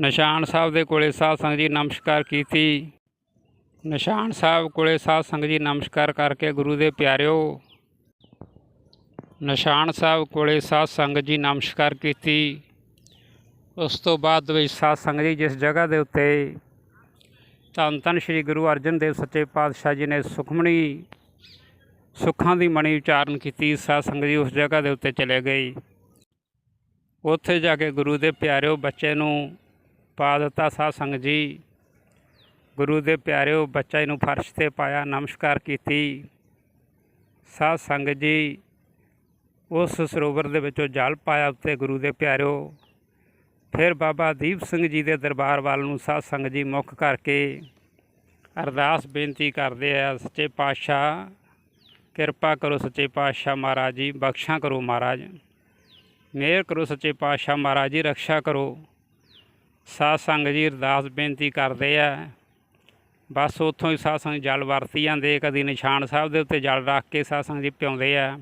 ਨਿਸ਼ਾਨ ਸਾਹਿਬ ਦੇ ਕੋਲੇ ਸਾਧ ਸੰਗਤ ਜੀ ਨਮਸਕਾਰ ਕੀਤੀ। ਨਿਸ਼ਾਨ ਸਾਹਿਬ ਕੋਲੇ ਸਾਧ ਸੰਗਤ ਜੀ ਨਮਸਕਾਰ ਕਰਕੇ ਗੁਰੂ ਦੇ ਪਿਆਰਿਓ ਨਿਸ਼ਾਨ ਸਾਹਿਬ ਕੋਲੇ ਸਾਧ ਸੰਗਤ ਜੀ ਨਮਸਕਾਰ ਕੀਤੀ। ਉਸ ਤੋਂ ਬਾਅਦ ਵਿੱਚ ਸਾਧ ਸੰਗਤ ਜੀ ਜਿਸ ਜਗ੍ਹਾ ਦੇ ਉੱਤੇ ਧੰਨ ਧੰਨ ਸ੍ਰੀ ਗੁਰੂ ਅਰਜਨ ਦੇਵ ਸੱਚੇ ਪਾਤਸ਼ਾਹ ਜੀ ਨੇ ਸੁਖਮਣੀ ਸੁੱਖਾਂ ਦੀ ਮਣੀ ਉਚਾਰਨ ਕੀਤੀ, ਸਾਧ ਸੰਗਤ ਜੀ ਉਸ ਜਗ੍ਹਾ ਦੇ ਉੱਤੇ ਚਲੇ ਗਏ। ਉੱਥੇ ਜਾ ਕੇ ਗੁਰੂ ਦੇ ਪਿਆਰਿਓ ਬੱਚੇ ਨੂੰ ਪਾ ਦਿੱਤਾ ਸਾਧ ਸੰਗਤ ਜੀ। ਗੁਰੂ ਦੇ ਪਿਆਰਿਓ ਬੱਚਾ ਨੂੰ ਫਰਸ਼ ਤੇ ਪਾਇਆ, ਨਮਸਕਾਰ ਕੀਤੀ। ਸਾਧ ਸੰਗਤ ਜੀ ਉਸ ਸਰੋਵਰ ਦੇ ਵਿੱਚੋਂ ਜਲ ਪਾਇਆ ਉੱਤੇ ਗੁਰੂ ਦੇ ਪਿਆਰਿਓ। ਫਿਰ ਬਾਬਾ ਦੀਪ ਸਿੰਘ ਜੀ ਦੇ ਦਰਬਾਰ ਵੱਲ ਨੂੰ ਸਾਧ ਸੰਗਤ ਜੀ ਮੁੱਖ ਕਰਕੇ ਅਰਦਾਸ ਬੇਨਤੀ ਕਰਦੇ ਆ, ਸੱਚੇ ਪਾਤਸ਼ਾਹ, ਕਿਰਪਾ ਕਰੋ ਸੱਚੇ ਪਾਤਸ਼ਾਹ ਮਹਾਰਾਜ ਜੀ, ਬਖਸ਼ਾ ਕਰੋ ਮਹਾਰਾਜ। ਮਿਹਰ ਕਰੋ ਸੱਚੇ ਪਾਤਸ਼ਾਹ ਮਹਾਰਾਜ ਜੀ, ਰਕਸ਼ਾ ਕਰੋ। ਸਾਧ ਸੰਗਤ ਜੀ ਅਰਦਾਸ ਬੇਨਤੀ ਕਰਦੇ ਆ। ਬਸ ਉੱਥੋਂ ਹੀ ਸਾਧ ਸੰਗਤ ਜਲ ਵਰਤੀ ਜਾਂਦੇ ਕਦੀ ਨਿਸ਼ਾਨ ਸਾਹਿਬ ਦੇ ਉੱਤੇ ਜਲ ਰੱਖ ਕੇ ਸਾਧ ਸੰਗਤ ਜੀ ਪਿਆਉਂਦੇ ਆ।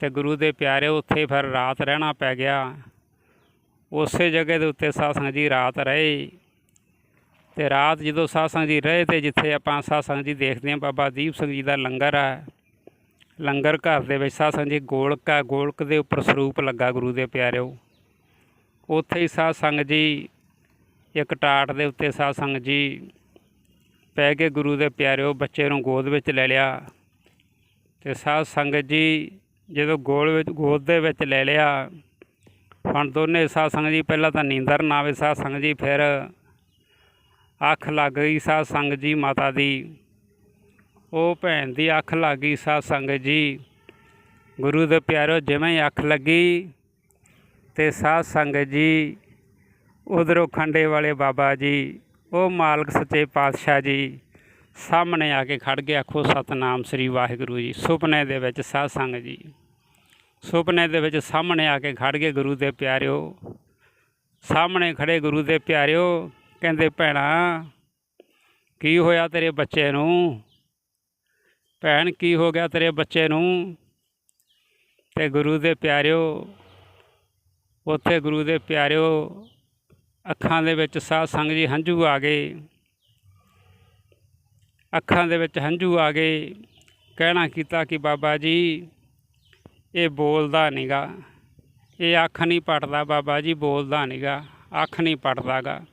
ਤੇ ਗੁਰੂ ਦੇ ਪਿਆਰੇ ਉੱਥੇ ਫਿਰ ਰਾਤ ਰਹਿਣਾ ਪੈ ਗਿਆ। ਉਸੇ ਜਗ੍ਹਾ ਦੇ ਉੱਤੇ ਸਾਧ ਜੀ ਰਾਤ ਰਹੇ। ਤੇ ਰਾਤ ਜਦੋਂ ਸਾਧ ਜੀ ਰਹੇ ਤੇ ਜਿੱਥੇ ਆਪਾਂ ਸਾਧ ਜੀ ਦੇਖਦੇ ਹਾਂ, ਬਾਬਾ ਦੀਪ ਸਿੰਘ ਜੀ ਦਾ ਲੰਗਰ ਆ ਲੰਗਰ ਘਰ ਦੇ ਵਿੱਚ ਸਾਧ ਜੀ ਗੋਲਕ ਆ ਗੋਲਕ ਦੇ ਉੱਪਰ ਸਰੂਪ ਲੱਗਾ ਗੁਰੂ ਦੇ ਪਿਆਰਿਓ। ਉੱਥੇ ਹੀ ਸਾਧ ਜੀ ਇੱਕ ਟਾਟ ਦੇ ਉੱਤੇ ਸਾਧ ਜੀ ਪੈ ਕੇ ਗੁਰੂ ਦੇ ਪਿਆਰਿਓ ਬੱਚੇ ਨੂੰ ਗੋਦ ਵਿੱਚ ਲੈ ਲਿਆ। ਤੇ ਸਾਧ ਸੰਗਤ ਜੀ ਜਦੋਂ ਗੋਲ ਵਿੱਚ ਗੋਦ ਦੇ ਵਿੱਚ ਲੈ ਲਿਆ, ਹੁਣ ਦੋਨੇ ਸਾਧ ਸੰਗਤ ਜੀ ਪਹਿਲਾਂ ਤਾਂ ਨੀਂਦਰ ਨਾ ਆਵੇ, ਸਾਧ ਸੰਗਤ ਜੀ ਫਿਰ ਅੱਖ ਲੱਗ ਗਈ ਸਾਧ ਸੰਗਤ ਜੀ ਮਾਤਾ ਦੀ। ਉਹ ਭੈਣ ਦੀ ਅੱਖ ਲੱਗ ਗਈ ਸਾਧ ਸੰਗਤ ਜੀ। ਗੁਰੂ ਦੇ ਪਿਆਰਿਓ ਜਿਵੇਂ ਹੀ ਅੱਖ ਲੱਗੀ ਤੇ ਸਾਧ ਸੰਗਤ ਜੀ ਉਧਰੋਂ ਖੰਡੇ ਵਾਲੇ ਬਾਬਾ ਜੀ, ਉਹ ਮਾਲਕ ਸੱਚੇ ਪਾਤਸ਼ਾਹ ਜੀ ਸਾਹਮਣੇ ਆ ਕੇ ਖੜ ਗਿਆ ਆਖੋ, ਸਤਨਾਮ ਸ੍ਰੀ ਵਾਹਿਗੁਰੂ ਜੀ। ਸੁਪਨੇ ਦੇ ਵਿੱਚ ਸਾਧ ਸੰਗ ਜੀ। ਸੁਪਨੇ ਦੇ ਵਿੱਚ ਸਾਹਮਣੇ ਆ ਕੇ ਖੜ ਗਏ ਗੁਰੂ ਦੇ ਪਿਆਰਿਓ। ਸਾਹਮਣੇ ਖੜੇ ਗੁਰੂ ਦੇ ਪਿਆਰਿਓ, ਕਹਿੰਦੇ, ਭੈਣਾ, ਕੀ ਹੋਇਆ ਤੇਰੇ ਬੱਚੇ ਨੂੰ? ਭੈਣ, ਕੀ ਹੋ ਗਿਆ ਤੇਰੇ ਬੱਚੇ ਨੂੰ? ਤੇ ਗੁਰੂ ਦੇ ਪਿਆਰਿਓ, ਉੱਥੇ ਗੁਰੂ ਦੇ ਪਿਆਰਿਓ, ਅੱਖਾਂ ਦੇ ਵਿੱਚ ਸਾਧ ਸੰਗ ਜੀ ਹੰਝੂ ਆ ਗਏ। ਅੱਖਾਂ ਦੇ ਵਿੱਚ ਹੰਝੂ ਆ ਗਏ। ਕਹਿਣਾ ਕੀਤਾ ਕਿ ਬਾਬਾ ਜੀ, ਇਹ ਬੋਲਦਾ ਨਹੀਂਗਾ ਇਹ ਅੱਖ ਨਹੀਂ ਪਟਦਾ ਬਾਬਾ ਜੀ, ਬੋਲਦਾ ਨਹੀਂਗਾ ਅੱਖ ਨਹੀਂ ਪਟਦਾਗਾ।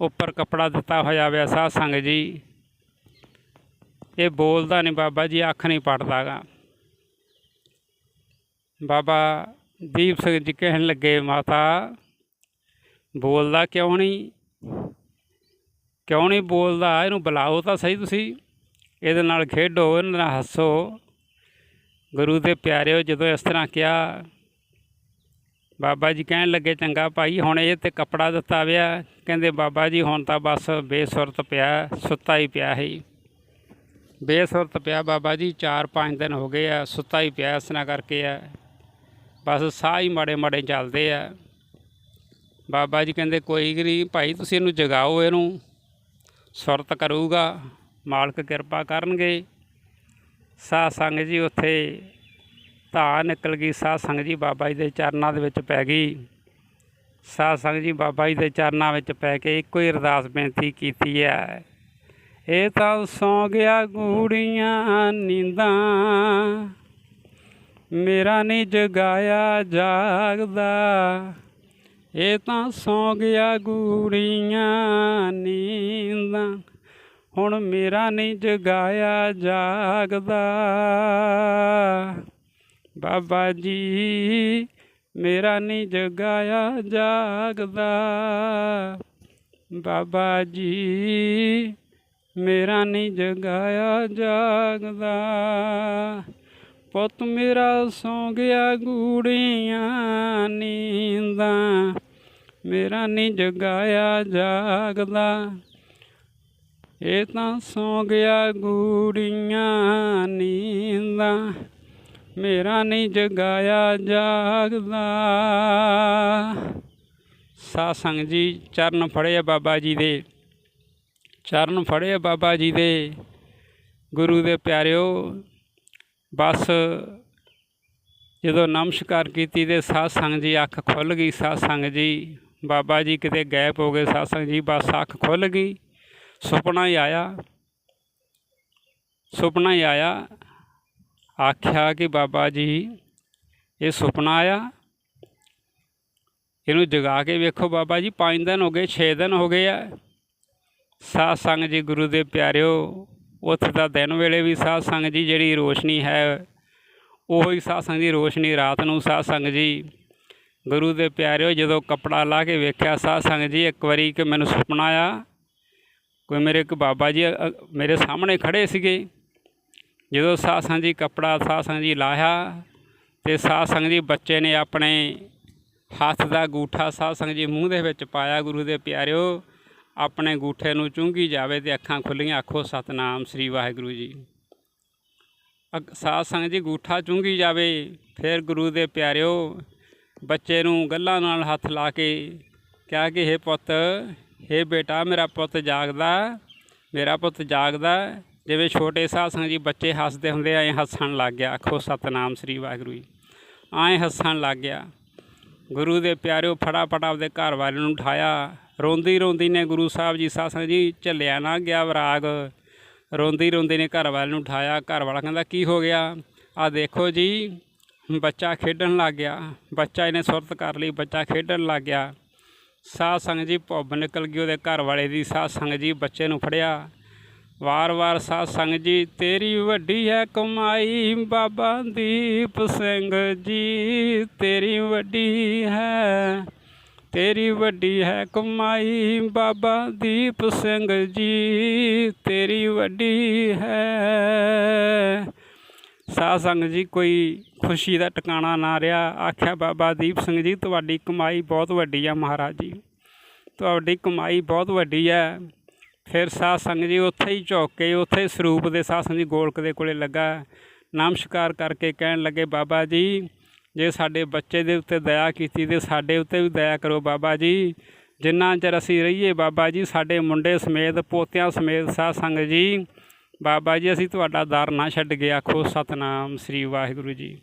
ਉੱਪਰ ਕੱਪੜਾ ਦਿੱਤਾ ਹੋਇਆ ਵਿਆ ਸਾਧ ਸੰਗ ਜੀ। ਇਹ ਬੋਲਦਾ ਨਹੀਂ ਬਾਬਾ ਜੀ, ਅੱਖ ਨਹੀਂ ਪਟਦਾਗਾ। ਬਾਬਾ ਦੀਪ ਸਿੰਘ ਜੀ ਕਹਿਣ ਲੱਗੇ, ਮਾਤਾ, ਬੋਲਦਾ ਕਿਉਂ ਨਹੀਂ? ਕਿਉਂ ਨਹੀਂ ਬੋਲਦਾ? ਇਹਨੂੰ ਬੁਲਾਓ ਤਾਂ ਸਹੀ ਤੁਸੀਂ। ਇਹਦੇ ਨਾਲ ਖੇਡੋ, ਇਹਦੇ ਨਾਲ ਹੱਸੋ। ਗੁਰੂ ਦੇ ਪਿਆਰਿਓ, ਜਦੋਂ ਇਸ ਤਰ੍ਹਾਂ ਕਿਹਾ, ਬਾਬਾ ਜੀ ਕਹਿਣ ਲੱਗੇ, ਚੰਗਾ ਭਾਈ, ਹੁਣ ਇਹ ਤੇ ਕੱਪੜਾ ਦਿੱਤਾ ਵਿਆ। ਕਹਿੰਦੇ, ਬਾਬਾ ਜੀ, ਹੁਣ ਤਾਂ ਬਸ ਬੇਸੁਰਤ ਪਿਆ, ਸੁੱਤਾ ਹੀ ਪਿਆ ਹੈ ਬੇਸੁਰਤ ਪਿਆ ਬਾਬਾ ਜੀ 4-5 ਦਿਨ ਹੋ ਗਏ ਆ, ਸੁੱਤਾ ਹੀ ਪਿਆ ਇਸ ਤਰ੍ਹਾਂ ਕਰਕੇ ਆ। ਬਸ ਸਾਹ ਹੀ ਮਾੜੇ ਮਾੜੇ ਚੱਲਦੇ ਆ। ਬਾਬਾ ਜੀ ਕਹਿੰਦੇ, ਕੋਈ ਨਹੀਂ ਭਾਈ, ਤੁਸੀਂ ਇਹਨੂੰ ਜਗਾਓ ਇਹਨੂੰ। ਸੁਰਤ ਕਰੂਗਾ, ਮਾਲਕ ਕਿਰਪਾ ਕਰਨਗੇ। ਸਾਧ ਸੰਗ ਜੀ, ਉੱਥੇ ਧਾ ਨਿਕਲ ਗਈ, ਸਾਧ ਸੰਗ ਜੀ ਬਾਬਾ ਜੀ ਦੇ ਚਰਨਾਂ ਦੇ ਵਿੱਚ ਪੈ ਗਈ। ਸਾਧ ਸੰਗ ਜੀ ਬਾਬਾ ਜੀ ਦੇ ਚਰਨਾਂ ਵਿੱਚ ਪੈ ਕੇ ਇੱਕੋ ਹੀ ਅਰਦਾਸ ਬੇਨਤੀ ਕੀਤੀ ਹੈ। ਇਹ ਤਾਂ ਸੌ ਗਿਆ ਗੂੜੀਆਂ ਨੀਂਦਾਂ, ਮੇਰਾ ਨਹੀਂ ਜਗਾਇਆ ਜਾਗਦਾ। ਇਹ ਤਾਂ ਸੌ ਗਿਆ ਗੂੜੀਆਂ ਨੀਂਦਾਂ, ਹੁਣ ਮੇਰਾ ਨਹੀਂ ਜਗਾਇਆ ਜਾਗਦਾ। ਬਾਬਾ ਜੀ, ਮੇਰਾ ਨਹੀਂ ਜਗਾਇਆ ਜਾਗਦਾ। ਬਾਬਾ ਜੀ, ਮੇਰਾ ਨਹੀਂ ਜਗਾਇਆ ਜਾਗਦਾ। ਪੁੱਤ ਮੇਰਾ ਸੌਂ ਗਿਆ ਗੂੜੀਆਂ ਨੀਂਦਾਂ, ਮੇਰਾ ਨਹੀਂ ਜਗਾਇਆ ਜਾਗਦਾ। ਇਹ ਤਾਂ ਸੌਂ ਗਿਆ ਗੂੜੀਆਂ ਨੀਂਦਾਂ, ਮੇਰਾ ਨਹੀਂ ਜਗਾਇਆ ਜਾਗਦਾ। ਸਾਧ ਸੰਗ ਜੀ, ਚਰਨ ਫੜੇ ਬਾਬਾ ਜੀ ਦੇ। ਚਰਨ ਫੜੇ ਬਾਬਾ ਜੀ ਦੇ। ਗੁਰੂ ਦੇ ਪਿਆਰਿਓ ਬਸ ਜਦੋਂ ਨਮਸਕਾਰ ਕੀਤੀ ਤੇ ਸਾਧ ਸੰਗ ਜੀ ਅੱਖ ਖੁੱਲ ਗਈ, ਸਾਧ ਸੰਗ ਜੀ ਬਾਬਾ ਜੀ ਕਿਤੇ ਗਾਇਬ ਹੋ ਗਏ, ਸਾਧ ਸੰਗ ਜੀ ਬਸ ਅੱਖ ਖੁੱਲ ਗਈ, ਸੁਪਨਾ ਹੀ ਆਇਆ, ਸੁਪਨਾ ਹੀ ਆਇਆ, ਆਖਿਆ ਕਿ ਬਾਬਾ ਜੀ ਇਹ ਸੁਪਨਾ ਆਇਆ, ਇਹਨੂੰ ਜਗਾ ਕੇ ਵੇਖੋ ਬਾਬਾ ਜੀ 5 ਦਿਨ ਹੋ ਗਏ 6 ਦਿਨ ਹੋ ਗਏ ਆ, ਸਾਧ ਸੰਗ ਜੀ ਗੁਰੂ ਦੇ ਪਿਆਰਿਓ ਉੱਥੇ ਦਾ ਦਿਨ ਵੇਲੇ ਵੀ ਸਾਧ ਸੰਗ ਜੀ ਜਿਹੜੀ ਰੋਸ਼ਨੀ ਹੈ, ਉਹੀ ਸਾਧ ਸੰਗ ਦੀ ਰੋਸ਼ਨੀ ਰਾਤ ਨੂੰ ਸਾਧ ਸੰਗ ਜੀ। ਗੁਰੂ ਦੇ ਪਿਆਰਿਓ, ਜਦੋਂ ਕੱਪੜਾ ਲਾ ਕੇ ਵੇਖਿਆ, ਸਾਧ ਸੰਗ ਜੀ ਇੱਕ ਵਾਰੀ ਕਿ ਮੈਨੂੰ ਸੁਪਨਾ ਆਇਆ, ਕੋਈ ਮੇਰੇ ਇੱਕ ਬਾਬਾ ਜੀ ਮੇਰੇ ਸਾਹਮਣੇ ਖੜੇ ਸੀਗੇ। ਜਦੋਂ ਸਾਧ ਸੰਗ ਜੀ ਕੱਪੜਾ ਸਾਧ ਸੰਗ ਜੀ ਲਾਇਆ ਤੇ ਸਾਧ ਸੰਗ ਜੀ ਬੱਚੇ ਨੇ ਆਪਣੇ ਹੱਥ ਦਾ ਗੂਠਾ ਸਾਧ ਸੰਗ ਜੀ ਮੂੰਹ ਦੇ ਵਿੱਚ ਪਾਇਆ ਗੁਰੂ ਦੇ ਪਿਆਰਿਓ। ਆਪਣੇ ਗੂਠੇ ਨੂੰ ਚੁੰਗੀ ਜਾਵੇ ਤੇ ਅੱਖਾਂ ਖੁੱਲੀਆਂ, ਆਖੋ, ਸਤਨਾਮ ਸ੍ਰੀ ਵਾਹਿਗੁਰੂ ਜੀ। ਅਗ- ਸਾਧ ਸੰਗ ਜੀ, ਗੂਠਾ ਚੁੰਗੀ ਜਾਵੇ, ਫਿਰ ਗੁਰੂ ਦੇ ਪਿਆਰਿਓ, ਬੱਚੇ ਨੂੰ ਗੱਲਾਂ ਨਾਲ ਹੱਥ ਲਾ ਕੇ ਕਿਹਾ ਕਿ, ਹੇ ਪੁੱਤ, ਹੇ ਬੇਟਾ, ਮੇਰਾ ਪੁੱਤ ਜਾਗਦਾ, ਮੇਰਾ ਪੁੱਤ ਜਾਗਦਾ। ਜਿਵੇਂ ਛੋਟੇ ਸਾਧ ਸੰਗ ਜੀ, ਬੱਚੇ ਹੱਸਦੇ ਹੁੰਦੇ ਐ ਹੱਸਣ ਲੱਗ ਗਿਆ, ਆਖੋ, ਸਤਨਾਮ ਸ੍ਰੀ ਵਾਹਿਗੁਰੂ ਜੀ। ਐਂ ਹੱਸਣ ਲੱਗ ਗਿਆ। ਗੁਰੂ ਦੇ ਪਿਆਰਿਓ, ਫਟਾਫਟ ਆਪਦੇ ਘਰ ਵਾਲੇ ਨੂੰ ਉਠਾਇਆ ਰੋਂਦੀ ਰੋਂਦੀ ਨੇ ਗੁਰੂ ਸਾਹਿਬ ਜੀ ਸਾਧ ਸੰਗਤ ਜੀ ਝੱਲਿਆ ਨਾ ਗਿਆ ਵਿਰਾਗ। ਰੋਂਦੀ ਰੋਂਦੀ ਨੇ ਘਰ ਵਾਲੇ ਨੂੰ ਉਠਾਇਆ, ਘਰ ਵਾਲਾ ਕਹਿੰਦਾ, ਕੀ ਹੋ ਗਿਆ? ਆ ਦੇਖੋ ਜੀ, ਬੱਚਾ ਖੇਡਣ ਲੱਗ ਗਿਆ। ਬੱਚਾ ਇਹਨੇ ਸੁਰਤ ਕਰ ਲਈ, ਬੱਚਾ ਖੇਡਣ ਲੱਗ ਗਿਆ। ਸਾਧ ਸੰਗਤ ਜੀ ਭੁੱਬ ਨਿਕਲ ਗਈ ਉਹਦੇ ਘਰ ਵਾਲੇ ਦੀ। ਸਾਧ ਸੰਗਤ ਜੀ ਬੱਚੇ ਨੂੰ ਫੜਿਆ। ਵਾਰ-ਵਾਰ ਸਾਧ ਸੰਗਤ ਜੀ, ਤੇਰੀ ਵੱਡੀ ਹੈ ਕਮਾਈ, ਬਾਬਾ ਦੀਪ ਸਿੰਘ ਜੀ, ਤੇਰੀ ਵੱਡੀ ਹੈ ਤੇਰੀ ਵੱਡੀ ਹੈ ਕਮਾਈ, ਬਾਬਾ ਦੀਪ ਸਿੰਘ ਜੀ, ਤੇਰੀ ਵੱਡੀ ਹੈ। ਸਾਧ ਸੰਗਤ ਜੀ, ਕੋਈ ਖੁਸ਼ੀ ਦਾ ਟਿਕਾਣਾ ਨਾ ਰਿਹਾ। ਆਖਿਆ, ਬਾਬਾ ਦੀਪ ਸਿੰਘ ਜੀ, ਤੁਹਾਡੀ ਕਮਾਈ ਬਹੁਤ ਵੱਡੀ ਆ ਮਹਾਰਾਜ ਜੀ। ਤੁਹਾਡੀ ਕਮਾਈ ਬਹੁਤ ਵੱਡੀ ਹੈ ਫਿਰ ਸਾਧ ਸੰਗਤ ਜੀ, ਉੱਥੇ ਹੀ ਝੁੱਕ ਕੇ, ਉੱਥੇ ਹੀ ਸਰੂਪ ਦੇ ਸਾਧ ਸੰਗਤ ਜੀ ਗੋਲਕ ਦੇ ਕੋਲੇ ਲੱਗਾ। ਨਮਸਕਾਰ ਕਰਕੇ ਕਹਿਣ ਲੱਗੇ, ਬਾਬਾ ਜੀ ਜੇ ਸਾਡੇ ਬੱਚੇ ਦੇ ਉੱਤੇ ਦਇਆ ਕੀਤੀ ਤੇ ਸਾਡੇ ਉੱਤੇ ਵੀ ਦਇਆ ਕਰੋ ਬਾਬਾ ਜੀ। ਜਿੰਨਾ ਚਿਰ ਅਸੀਂ ਰਹੀਏ ਬਾਬਾ ਜੀ, ਸਾਡੇ ਮੁੰਡੇ ਸਮੇਤ, ਪੋਤਿਆਂ ਸਮੇਤ ਸਾਧ ਸੰਗਤ ਜੀ। ਬਾਬਾ ਜੀ, ਅਸੀਂ ਤੁਹਾਡਾ ਦਰ ਨਾ ਛੱਡ ਗਏ ਆਖੋ ਸਤਨਾਮ ਸ੍ਰੀ ਵਾਹਿਗੁਰੂ ਜੀ।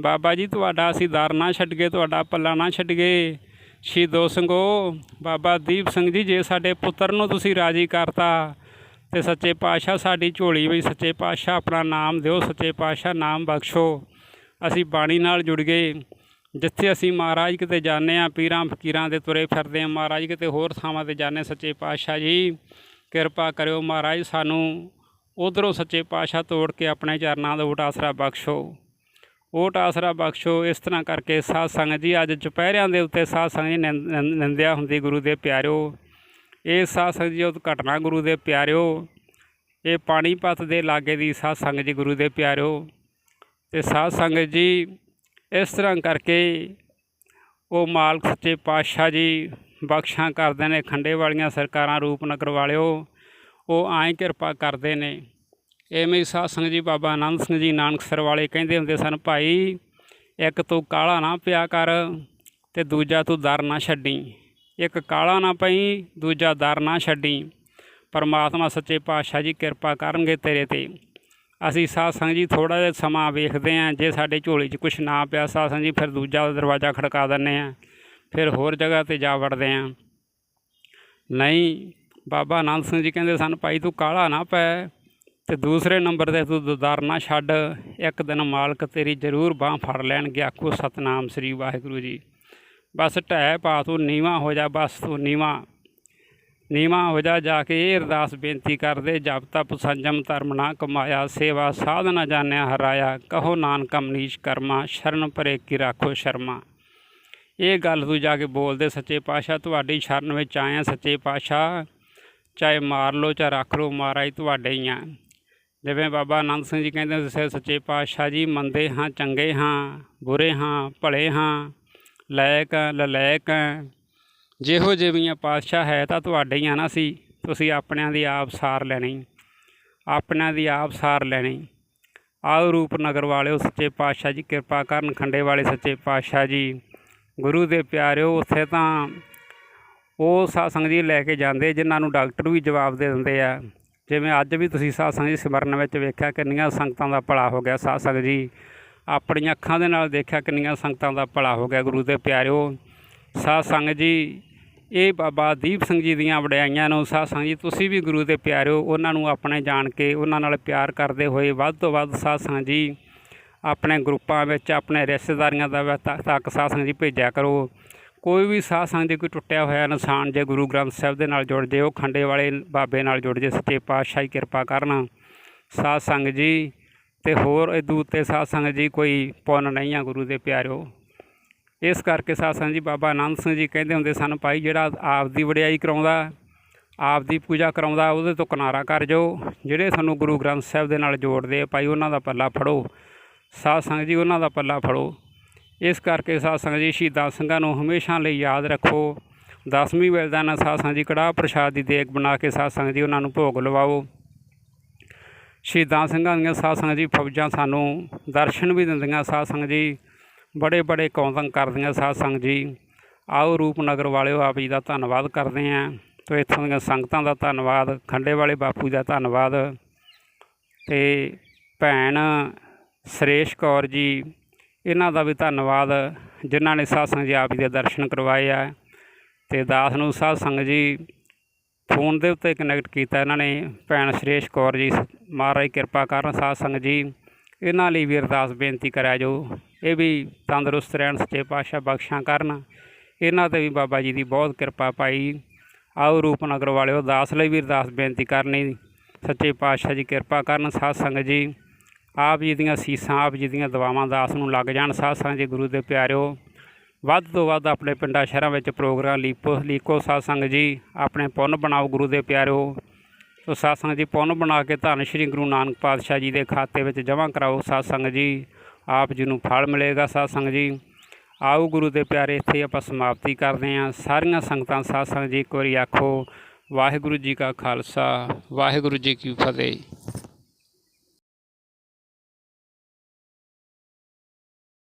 ਬਾਬਾ ਜੀ, ਤੁਹਾਡਾ ਅਸੀਂ ਦਰ ਨਾ ਛੱਡ ਗਏ ਤੁਹਾਡਾ ਪੱਲਾ ਨਾ ਛੱਡ ਗਏ ਸ਼ਹੀਦੋ ਸਿੰਘੋ ਬਾਬਾ ਦੀਪ ਸਿੰਘ ਜੀ, ਜੇ ਸਾਡੇ ਪੁੱਤਰ ਨੂੰ ਤੁਸੀਂ ਰਾਜੀ ਕਰਤਾ, ਤੇ ਸੱਚੇ ਪਾਤਸ਼ਾਹ ਸਾਡੀ ਝੋਲੀ ਵਿੱਚ ਸੱਚੇ ਪਾਤਸ਼ਾਹ ਆਪਣਾ ਨਾਮ ਦਿਓ, ਸੱਚੇ ਪਾਤਸ਼ਾਹ ਨਾਮ ਬਖਸ਼ੋ। ਅਸੀਂ ਬਾਣੀ ਨਾਲ ਜੁੜ ਗਏ। ਜਿੱਥੇ ਅਸੀਂ ਮਹਾਰਾਜ ਕਿਤੇ ਜਾਂਦੇ ਆ ਪੀਰਾਂ, ਫਕੀਰਾਂ ਦੇ ਤੁਰੇ ਫਿਰਦੇ ਆ ਮਹਾਰਾਜ ਕਿਤੇ ਹੋਰ ਥਾਵਾਂ ਤੇ ਜਾਂਦੇ ਸੱਚੇ ਪਾਤਸ਼ਾਹ ਜੀ, ਕਿਰਪਾ ਕਰਿਓ ਮਹਾਰਾਜ ਸਾਨੂੰ ਉਧਰੋਂ ਸੱਚੇ ਪਾਤਸ਼ਾਹ ਤੋੜ ਕੇ ਆਪਣੇ ਚਰਨਾਂ ਦਾ ਓਟ ਆਸਰਾ ਬਖਸ਼ੋ। ਓਟ ਆਸਰਾ ਬਖਸ਼ੋ, ਇਸ ਤਰ੍ਹਾਂ ਕਰਕੇ ਸਾਧ ਸੰਗਤ ਜੀ, ਅੱਜ ਚੁਪਹਿਰਿਆਂ ਦੇ ਉੱਤੇ ਸਾਧ ਸੰਗਤ ਜੀ ਨਿੰਦ- ਨਿੰਦਿਆ ਹੁੰਦੀ ਗੁਰੂ ਦੇ ਪਿਆਰਿਓ। ਇਹ ਸਾਧ ਸੰਗਤ ਜੀ ਉਹ ਘਟਨਾ ਗੁਰੂ ਦੇ ਪਿਆਰਿਓ। ਇਹ ਪਾਣੀਪਤ ਦੇ ਲਾਗੇ ਦੀ ਸਾਧ ਸੰਗਤ ਜੀ ਗੁਰੂ ਦੇ ਪਿਆਰਿਓ। ਤੇ ਸਾਧ ਸੰਗਤ ਜੀ, ਇਸ ਤਰ੍ਹਾਂ ਕਰਕੇ ਉਹ ਮਾਲਕ ਸੱਚੇ ਪਾਤਸ਼ਾਹ ਜੀ ਬਖਸ਼ਾਂ ਕਰਦੇ ਨੇ, ਖੰਡੇ ਵਾਲੀਆਂ ਸਰਕਾਰਾਂ ਰੂਪਨਗਰ ਵਾਲਿਓ, ਉਹ ਆਏ ਕਿਰਪਾ ਕਰਦੇ ਨੇ। ਐਵੇਂ ਹੀ ਸਾਧ ਸੰਗਤ ਜੀ ਬਾਬਾ ਆਨੰਦ ਸਿੰਘ ਜੀ ਨਾਨਕਸਰ ਵਾਲੇ ਕਹਿੰਦੇ ਹੁੰਦੇ ਸਨ, ਭਾਈ, ਇੱਕ ਤੂੰ ਕਾਲਾ ਨਾ ਪਿਆ ਕਰ ਤੇ ਦੂਜਾ ਤੂੰ ਦਰ ਨਾ ਛੱਡੀ। ਇੱਕ ਕਾਲਾ ਨਾ ਪਈ, ਦੂਜਾ ਦਰ ਨਾ ਛੱਡੀ। ਪਰਮਾਤਮਾ ਸੱਚੇ ਪਾਤਸ਼ਾਹ ਜੀ ਕਿਰਪਾ ਕਰਨਗੇ ਤੇਰੇ ਤੇ। ਅਸੀਂ ਸਾਧ ਸੰਗਤ ਜੀ ਥੋੜਾ ਜਿਹਾ ਸਮਾਂ ਵੇਖਦੇ ਹਾਂ, ਜੇ ਸਾਡੇ ਝੋਲੀ 'ਚ ਕੁਝ ਨਾ ਪਿਆ ਸਾਧ ਸੰਗਤ ਜੀ, ਫਿਰ ਦੂਜਾ ਦਰਵਾਜ਼ਾ ਖੜਕਾ ਦਿੰਦੇ ਹਾਂ, ਫਿਰ ਹੋਰ ਜਗ੍ਹਾ ਤੇ ਜਾ ਵੜਦੇ ਹਾਂ। ਨਹੀਂ, ਬਾਬਾ ਆਨੰਦ ਸਿੰਘ ਜੀ ਕਹਿੰਦੇ ਸਨ, ਭਾਈ ਤੂੰ ਕਾਲਾ ਨਾ ਪੈ ਤੇ ਦੂਸਰੇ ਨੰਬਰ ਤੇ ਤੂੰ ਦੁਦਾਰ ਨਾ ਛੱਡ, ਇੱਕ ਦਿਨ ਮਾਲਕ ਤੇਰੀ ਜ਼ਰੂਰ ਬਾਹ ਫੜ ਲੈਣਗੇ, ਆਖੋ ਸਤਨਾਮ ਸ੍ਰੀ ਵਾਹਿਗੁਰੂ ਜੀ। ਬਸ ਢਹਿ ਪਾ, ਤੂੰ ਨੀਵਾ ਹੋ ਜਾ, ਬਸ ਤੂੰ ਨੀਵਾ। ਨੀਵਾ ਹੋ ਜਾ ਜਾ ਕੇ ਇਹ ਅਰਦਾਸ ਬੇਨਤੀ ਕਰਦੇ ਜਪ ਤਪ ਸੰਜਮ ਧਰਮ ਨਾ ਕਮਾਇਆ ਸੇਵਾ ਸਾਧ ਨਾ ਜਾਣਿਆ ਹਰਾਇਆ ਕਹੋ ਨਾਨਕ ਅਮਨੀਸ਼ ਕਰਮਾ ਸ਼ਰਨ ਪਰੇ ਕੀ ਰਾਖੋ ਸ਼ਰਮਾ ਇਹ ਗੱਲ ਤੂੰ ਜਾ ਕੇ ਬੋਲਦੇ ਸੱਚੇ ਪਾਤਸ਼ਾਹ ਤੁਹਾਡੀ ਸ਼ਰਨ ਵਿੱਚ ਆਇਆ ਸੱਚੇ ਪਾਤਸ਼ਾਹ ਚਾਹੇ ਮਾਰ ਲਓ ਚਾਹੇ ਰੱਖ ਲਓ ਮਹਾਰਾਜ ਤੁਹਾਡੇ ਹੀ ਆ ਜਿਵੇਂ ਬਾਬਾ ਆਨੰਦ ਸਿੰਘ ਜੀ ਕਹਿੰਦੇ ਹੁੰਦੇ ਸੱਚੇ ਪਾਤਸ਼ਾਹ ਜੀ ਮੰਦੇ ਹਾਂ ਚੰਗੇ ਹਾਂ ਬੁਰੇ ਹਾਂ ਭਲੇ ਹਾਂ ਲਾਇਕ ਹਾਂ, ਲਲਾਇਕ ਹਾਂ। ਜਿਹੋ ਜਿਹੀਆਂ ਪਾਤਸ਼ਾਹ ਹੈ ਤਾਂ ਤੁਹਾਡੇ ਹੀ ਆ ਨਾ ਸੀ, ਤੁਸੀਂ ਆਪਣਿਆਂ ਦੀ ਆਪ ਸਾਰ ਲੈਣੀ। ਆਪਣਿਆਂ ਦੀ ਆਪ ਸਾਰ ਲੈਣੀ। ਆਓ ਰੂਪਨਗਰ ਵਾਲਿਓ, ਸੱਚੇ ਪਾਤਸ਼ਾਹ ਜੀ, ਕਿਰਪਾ ਕਰਨ ਖੰਡੇ ਵਾਲੇ ਸੱਚੇ ਪਾਤਸ਼ਾਹ ਜੀ। ਗੁਰੂ ਦੇ ਪਿਆਰਿਓ, ਉੱਥੇ ਤਾਂ ਉਹ ਸਾਧ ਜੀ ਲੈ ਕੇ ਜਾਂਦੇ, ਜਿਨ੍ਹਾਂ ਨੂੰ ਡਾਕਟਰ ਵੀ ਜਵਾਬ ਦੇ ਦਿੰਦੇ ਆ। ਜਿਵੇਂ ਅੱਜ ਵੀ ਤੁਸੀਂ ਸਾਧ ਜੀ ਸਿਮਰਨ ਵਿੱਚ ਵੇਖਿਆ ਕਿੰਨੀਆਂ ਸੰਗਤਾਂ ਦਾ ਭਲਾ ਹੋ ਗਿਆ ਸਾਧ ਜੀ। ਆਪਣੀਆਂ ਅੱਖਾਂ ਦੇ ਨਾਲ ਦੇਖਿਆ ਕਿੰਨੀਆਂ ਸੰਗਤਾਂ ਦਾ ਭਲਾ ਹੋ ਗਿਆ ਗੁਰੂ ਦੇ ਪਿਆਰਿਓ। ਸਾਧ ਜੀ ਇਹ ਬਾਬਾ ਦੀਪ ਸਿੰਘ ਜੀ ਦੀਆਂ ਵਡਿਆਈਆਂ ਨੂੰ ਸਾਧ ਜੀ, ਤੁਸੀਂ ਵੀ ਗੁਰੂ ਦੇ ਪਿਆਰਿਓ, ਉਹਨਾਂ ਨੂੰ ਆਪਣੇ ਜਾਣ ਕੇ, ਉਹਨਾਂ ਨਾਲ ਪਿਆਰ ਕਰਦੇ ਹੋਏ ਵੱਧ ਤੋਂ ਵੱਧ ਸਾਧ ਜੀ, ਆਪਣੇ ਗਰੁੱਪਾਂ ਵਿੱਚ, ਆਪਣੇ ਰਿਸ਼ਤੇਦਾਰੀਆਂ ਦਾ ਤੱਕ ਤੱਕ ਸਾਧ ਜੀ ਭੇਜਿਆ ਕਰੋ। ਕੋਈ ਵੀ ਸਾਧ ਸੰਗਤ ਜੀ, ਕੋਈ ਟੁੱਟਿਆ ਹੋਇਆ ਇਨਸਾਨ ਜੇ ਗੁਰੂ ਗ੍ਰੰਥ ਸਾਹਿਬ ਦੇ ਨਾਲ ਜੁੜ ਜੇ, ਉਹ ਖੰਡੇ ਵਾਲੇ ਬਾਬੇ ਨਾਲ ਜੁੜ ਜੇ, ਸੱਚੇ ਪਾਤਸ਼ਾਹੀ ਕਿਰਪਾ ਕਰਨ। ਸਾਧ ਸੰਗਤ ਜੀ, ਤੇ ਹੋਰ ਇਹਦੂ ਉੱਤੇ ਸਾਧ ਸੰਗਤ ਜੀ, ਕੋਈ ਪੁੰਨ ਨਹੀਂ ਆ ਗੁਰੂ ਦੇ ਪਿਆਰਿਓ। ਇਸ ਕਰਕੇ ਸਾਧ ਸੰਗਤ ਜੀ ਬਾਬਾ ਆਨੰਦ ਸਿੰਘ ਜੀ ਕਹਿੰਦੇ ਹੁੰਦੇ ਸਨ, ਭਾਈ ਜਿਹੜਾ ਆਪ ਦੀ ਵਡਿਆਈ ਕਰਾਉਂਦਾ ਆਪ ਦੀ ਪੂਜਾ ਕਰਾਉਂਦਾ, ਉਹਦੇ ਤੋਂ ਕਿਨਾਰਾ ਕਰ ਜਾਓ। ਜਿਹੜੇ ਸਾਨੂੰ ਗੁਰੂ ਗ੍ਰੰਥ ਸਾਹਿਬ ਦੇ ਨਾਲ ਜੋੜਦੇ ਆ, ਭਾਈ ਉਹਨਾਂ ਦਾ ਪੱਲਾ ਫੜੋ। ਸਾਧ ਸੰਗਤ ਜੀ ਉਹਨਾਂ ਦਾ ਪੱਲਾ ਫੜੋ। ਇਸ ਕਰਕੇ ਸਾਧ ਸੰਗਤ ਜੀ ਸ਼ਹੀਦਾਂ ਸਿੰਘਾਂ ਨੂੰ ਹਮੇਸ਼ਾ ਲਈ ਯਾਦ ਰੱਖੋ। ਦਸਵੀਂ ਵੇਲੇ ਦਾ ਸਾਧ ਸੰਗਤ ਜੀ ਕੜਾਹ ਪ੍ਰਸ਼ਾਦ ਦੀ ਦੇਗ ਬਣਾ ਕੇ ਸਾਧ ਸੰਗਤ ਜੀ ਉਹਨਾਂ ਨੂੰ ਭੋਗ ਲਵਾਓ। ਸ਼ਹੀਦਾਂ ਸਿੰਘਾਂ ਦੀਆਂ ਸਾਧ ਸੰਗਤ ਜੀ ਫੌਜਾਂ ਸਾਨੂੰ ਦਰਸ਼ਨ ਵੀ ਦਿੰਦੀਆਂ, ਸਾਧ ਸੰਗਤ ਜੀ ਬੜੇ ਬੜੇ ਕੌਤਕ ਕਰਦੀਆਂ ਸਾਧ ਸੰਗਤ ਜੀ। ਆਓ ਰੂਪਨਗਰ ਵਾਲਿਓ, ਆਪ ਜੀ ਦਾ ਧੰਨਵਾਦ ਕਰਦੇ ਆਂ ਤੇ ਇੱਥੋਂ ਦੀਆਂ ਸੰਗਤਾਂ ਦਾ ਧੰਨਵਾਦ, ਖੰਡੇ ਵਾਲੇ ਬਾਪੂ ਦਾ ਧੰਨਵਾਦ। ਤੇ ਭੈਣ ਸੁਰੇਸ਼ ਕੌਰ ਜੀ, ਇਹਨਾਂ ਦਾ ਵੀ ਧੰਨਵਾਦ, ਜਿਨ੍ਹਾਂ ਨੇ ਸਾਧ ਸੰਗਤ ਜੀ ਆਪ ਜੀ ਦੇ ਦਰਸ਼ਨ ਕਰਵਾਏ ਆ। ਤੇ ਦਾਸ ਨੂੰ ਸਾਧ ਸੰਗਤ ਜੀ, ਫੋਨ ਦੇ ਉੱਤੇ ਕਨੈਕਟ ਕੀਤਾ ਇਹਨਾਂ ਨੇ। ਭੈਣ ਸੁਰੇਸ਼ ਕੌਰ ਜੀ, ਮਹਾਰਾਜ ਕਿਰਪਾ ਕਰਨ ਸਾਧ ਸੰਗਤ ਜੀ, ਇਹਨਾਂ ਲਈ ਵੀ ਅਰਦਾਸ ਬੇਨਤੀ ਕਰਿਆ ਜੋ। ਇਹ ਵੀ ਤੰਦਰੁਸਤ ਰਹਿਣ, ਸੱਚੇ ਪਾਤਸ਼ਾਹ ਬਖਸ਼ਾਂ ਕਰਨ। ਇਹਨਾਂ ਤੇ ਵੀ ਬਾਬਾ ਜੀ ਦੀ ਬਹੁਤ ਕਿਰਪਾ ਪਾਈ। ਆਓ ਰੂਪਨਗਰ ਵਾਲਿਓ, ਦਾਸ ਲਈ ਵੀ ਅਰਦਾਸ ਬੇਨਤੀ ਕਰਨੀ। ਸੱਚੇ ਪਾਤਸ਼ਾਹ ਜੀ ਕਿਰਪਾ ਕਰਨ ਸਾਧ ਸੰਗਤ ਜੀ। ਆਪ ਜੀ ਦੀਆਂ ਸੀਸਾਂ, ਆਪ ਜੀ ਦੀਆਂ ਦੁਆਵਾਂ ਦਾਸ ਨੂੰ ਲੱਗ ਜਾਣ। ਸਾਧ ਸੰਗਤ ਜੀ ਗੁਰੂ ਦੇ ਪਿਆਰਿਓ, ਵੱਧ ਤੋਂ ਵੱਧ ਆਪਣੇ ਪਿੰਡਾਂ, ਸ਼ਹਿਰਾਂ ਵਿੱਚ ਪ੍ਰੋਗਰਾਮ ਲੀਪੋ, ਲੀਕੋ ਸਾਧ ਸੰਗਤ ਜੀ, ਆਪਣੇ ਪੁੰਨ ਬਣਾਓ ਗੁਰੂ ਦੇ ਪਿਆਰਿਓ। ਸੋ ਸਾਧ ਸੰਗਤ ਜੀ ਪੁੰਨ ਬਣਾ ਕੇ ਧੰਨ ਸ਼੍ਰੀ ਗੁਰੂ ਨਾਨਕ ਪਾਤਸ਼ਾਹ ਜੀ ਦੇ ਖਾਤੇ ਵਿੱਚ ਜਮ੍ਹਾਂ ਕਰਾਓ ਸਾਧ ਸੰਗਤ ਜੀ। ਆਪ ਜੀ ਨੂੰ ਫਲ ਮਿਲੇਗਾ ਸਾਧ ਸੰਗਤ ਜੀ। ਆਓ ਗੁਰੂ ਦੇ ਪਿਆਰੇ, ਇੱਥੇ ਆਪਾਂ ਸਮਾਪਤੀ ਕਰਦੇ ਹਾਂ। ਸਾਰੀਆਂ ਸੰਗਤਾਂ ਸਾਧ ਸੰਗਤ ਜੀ, ਇੱਕ ਵਾਰੀ ਆਖੋ, ਵਾਹਿਗੁਰੂ ਜੀ ਕਾ ਖਾਲਸਾ, ਵਾਹਿਗੁਰੂ ਜੀ ਕੀ ਫਤਿਹ।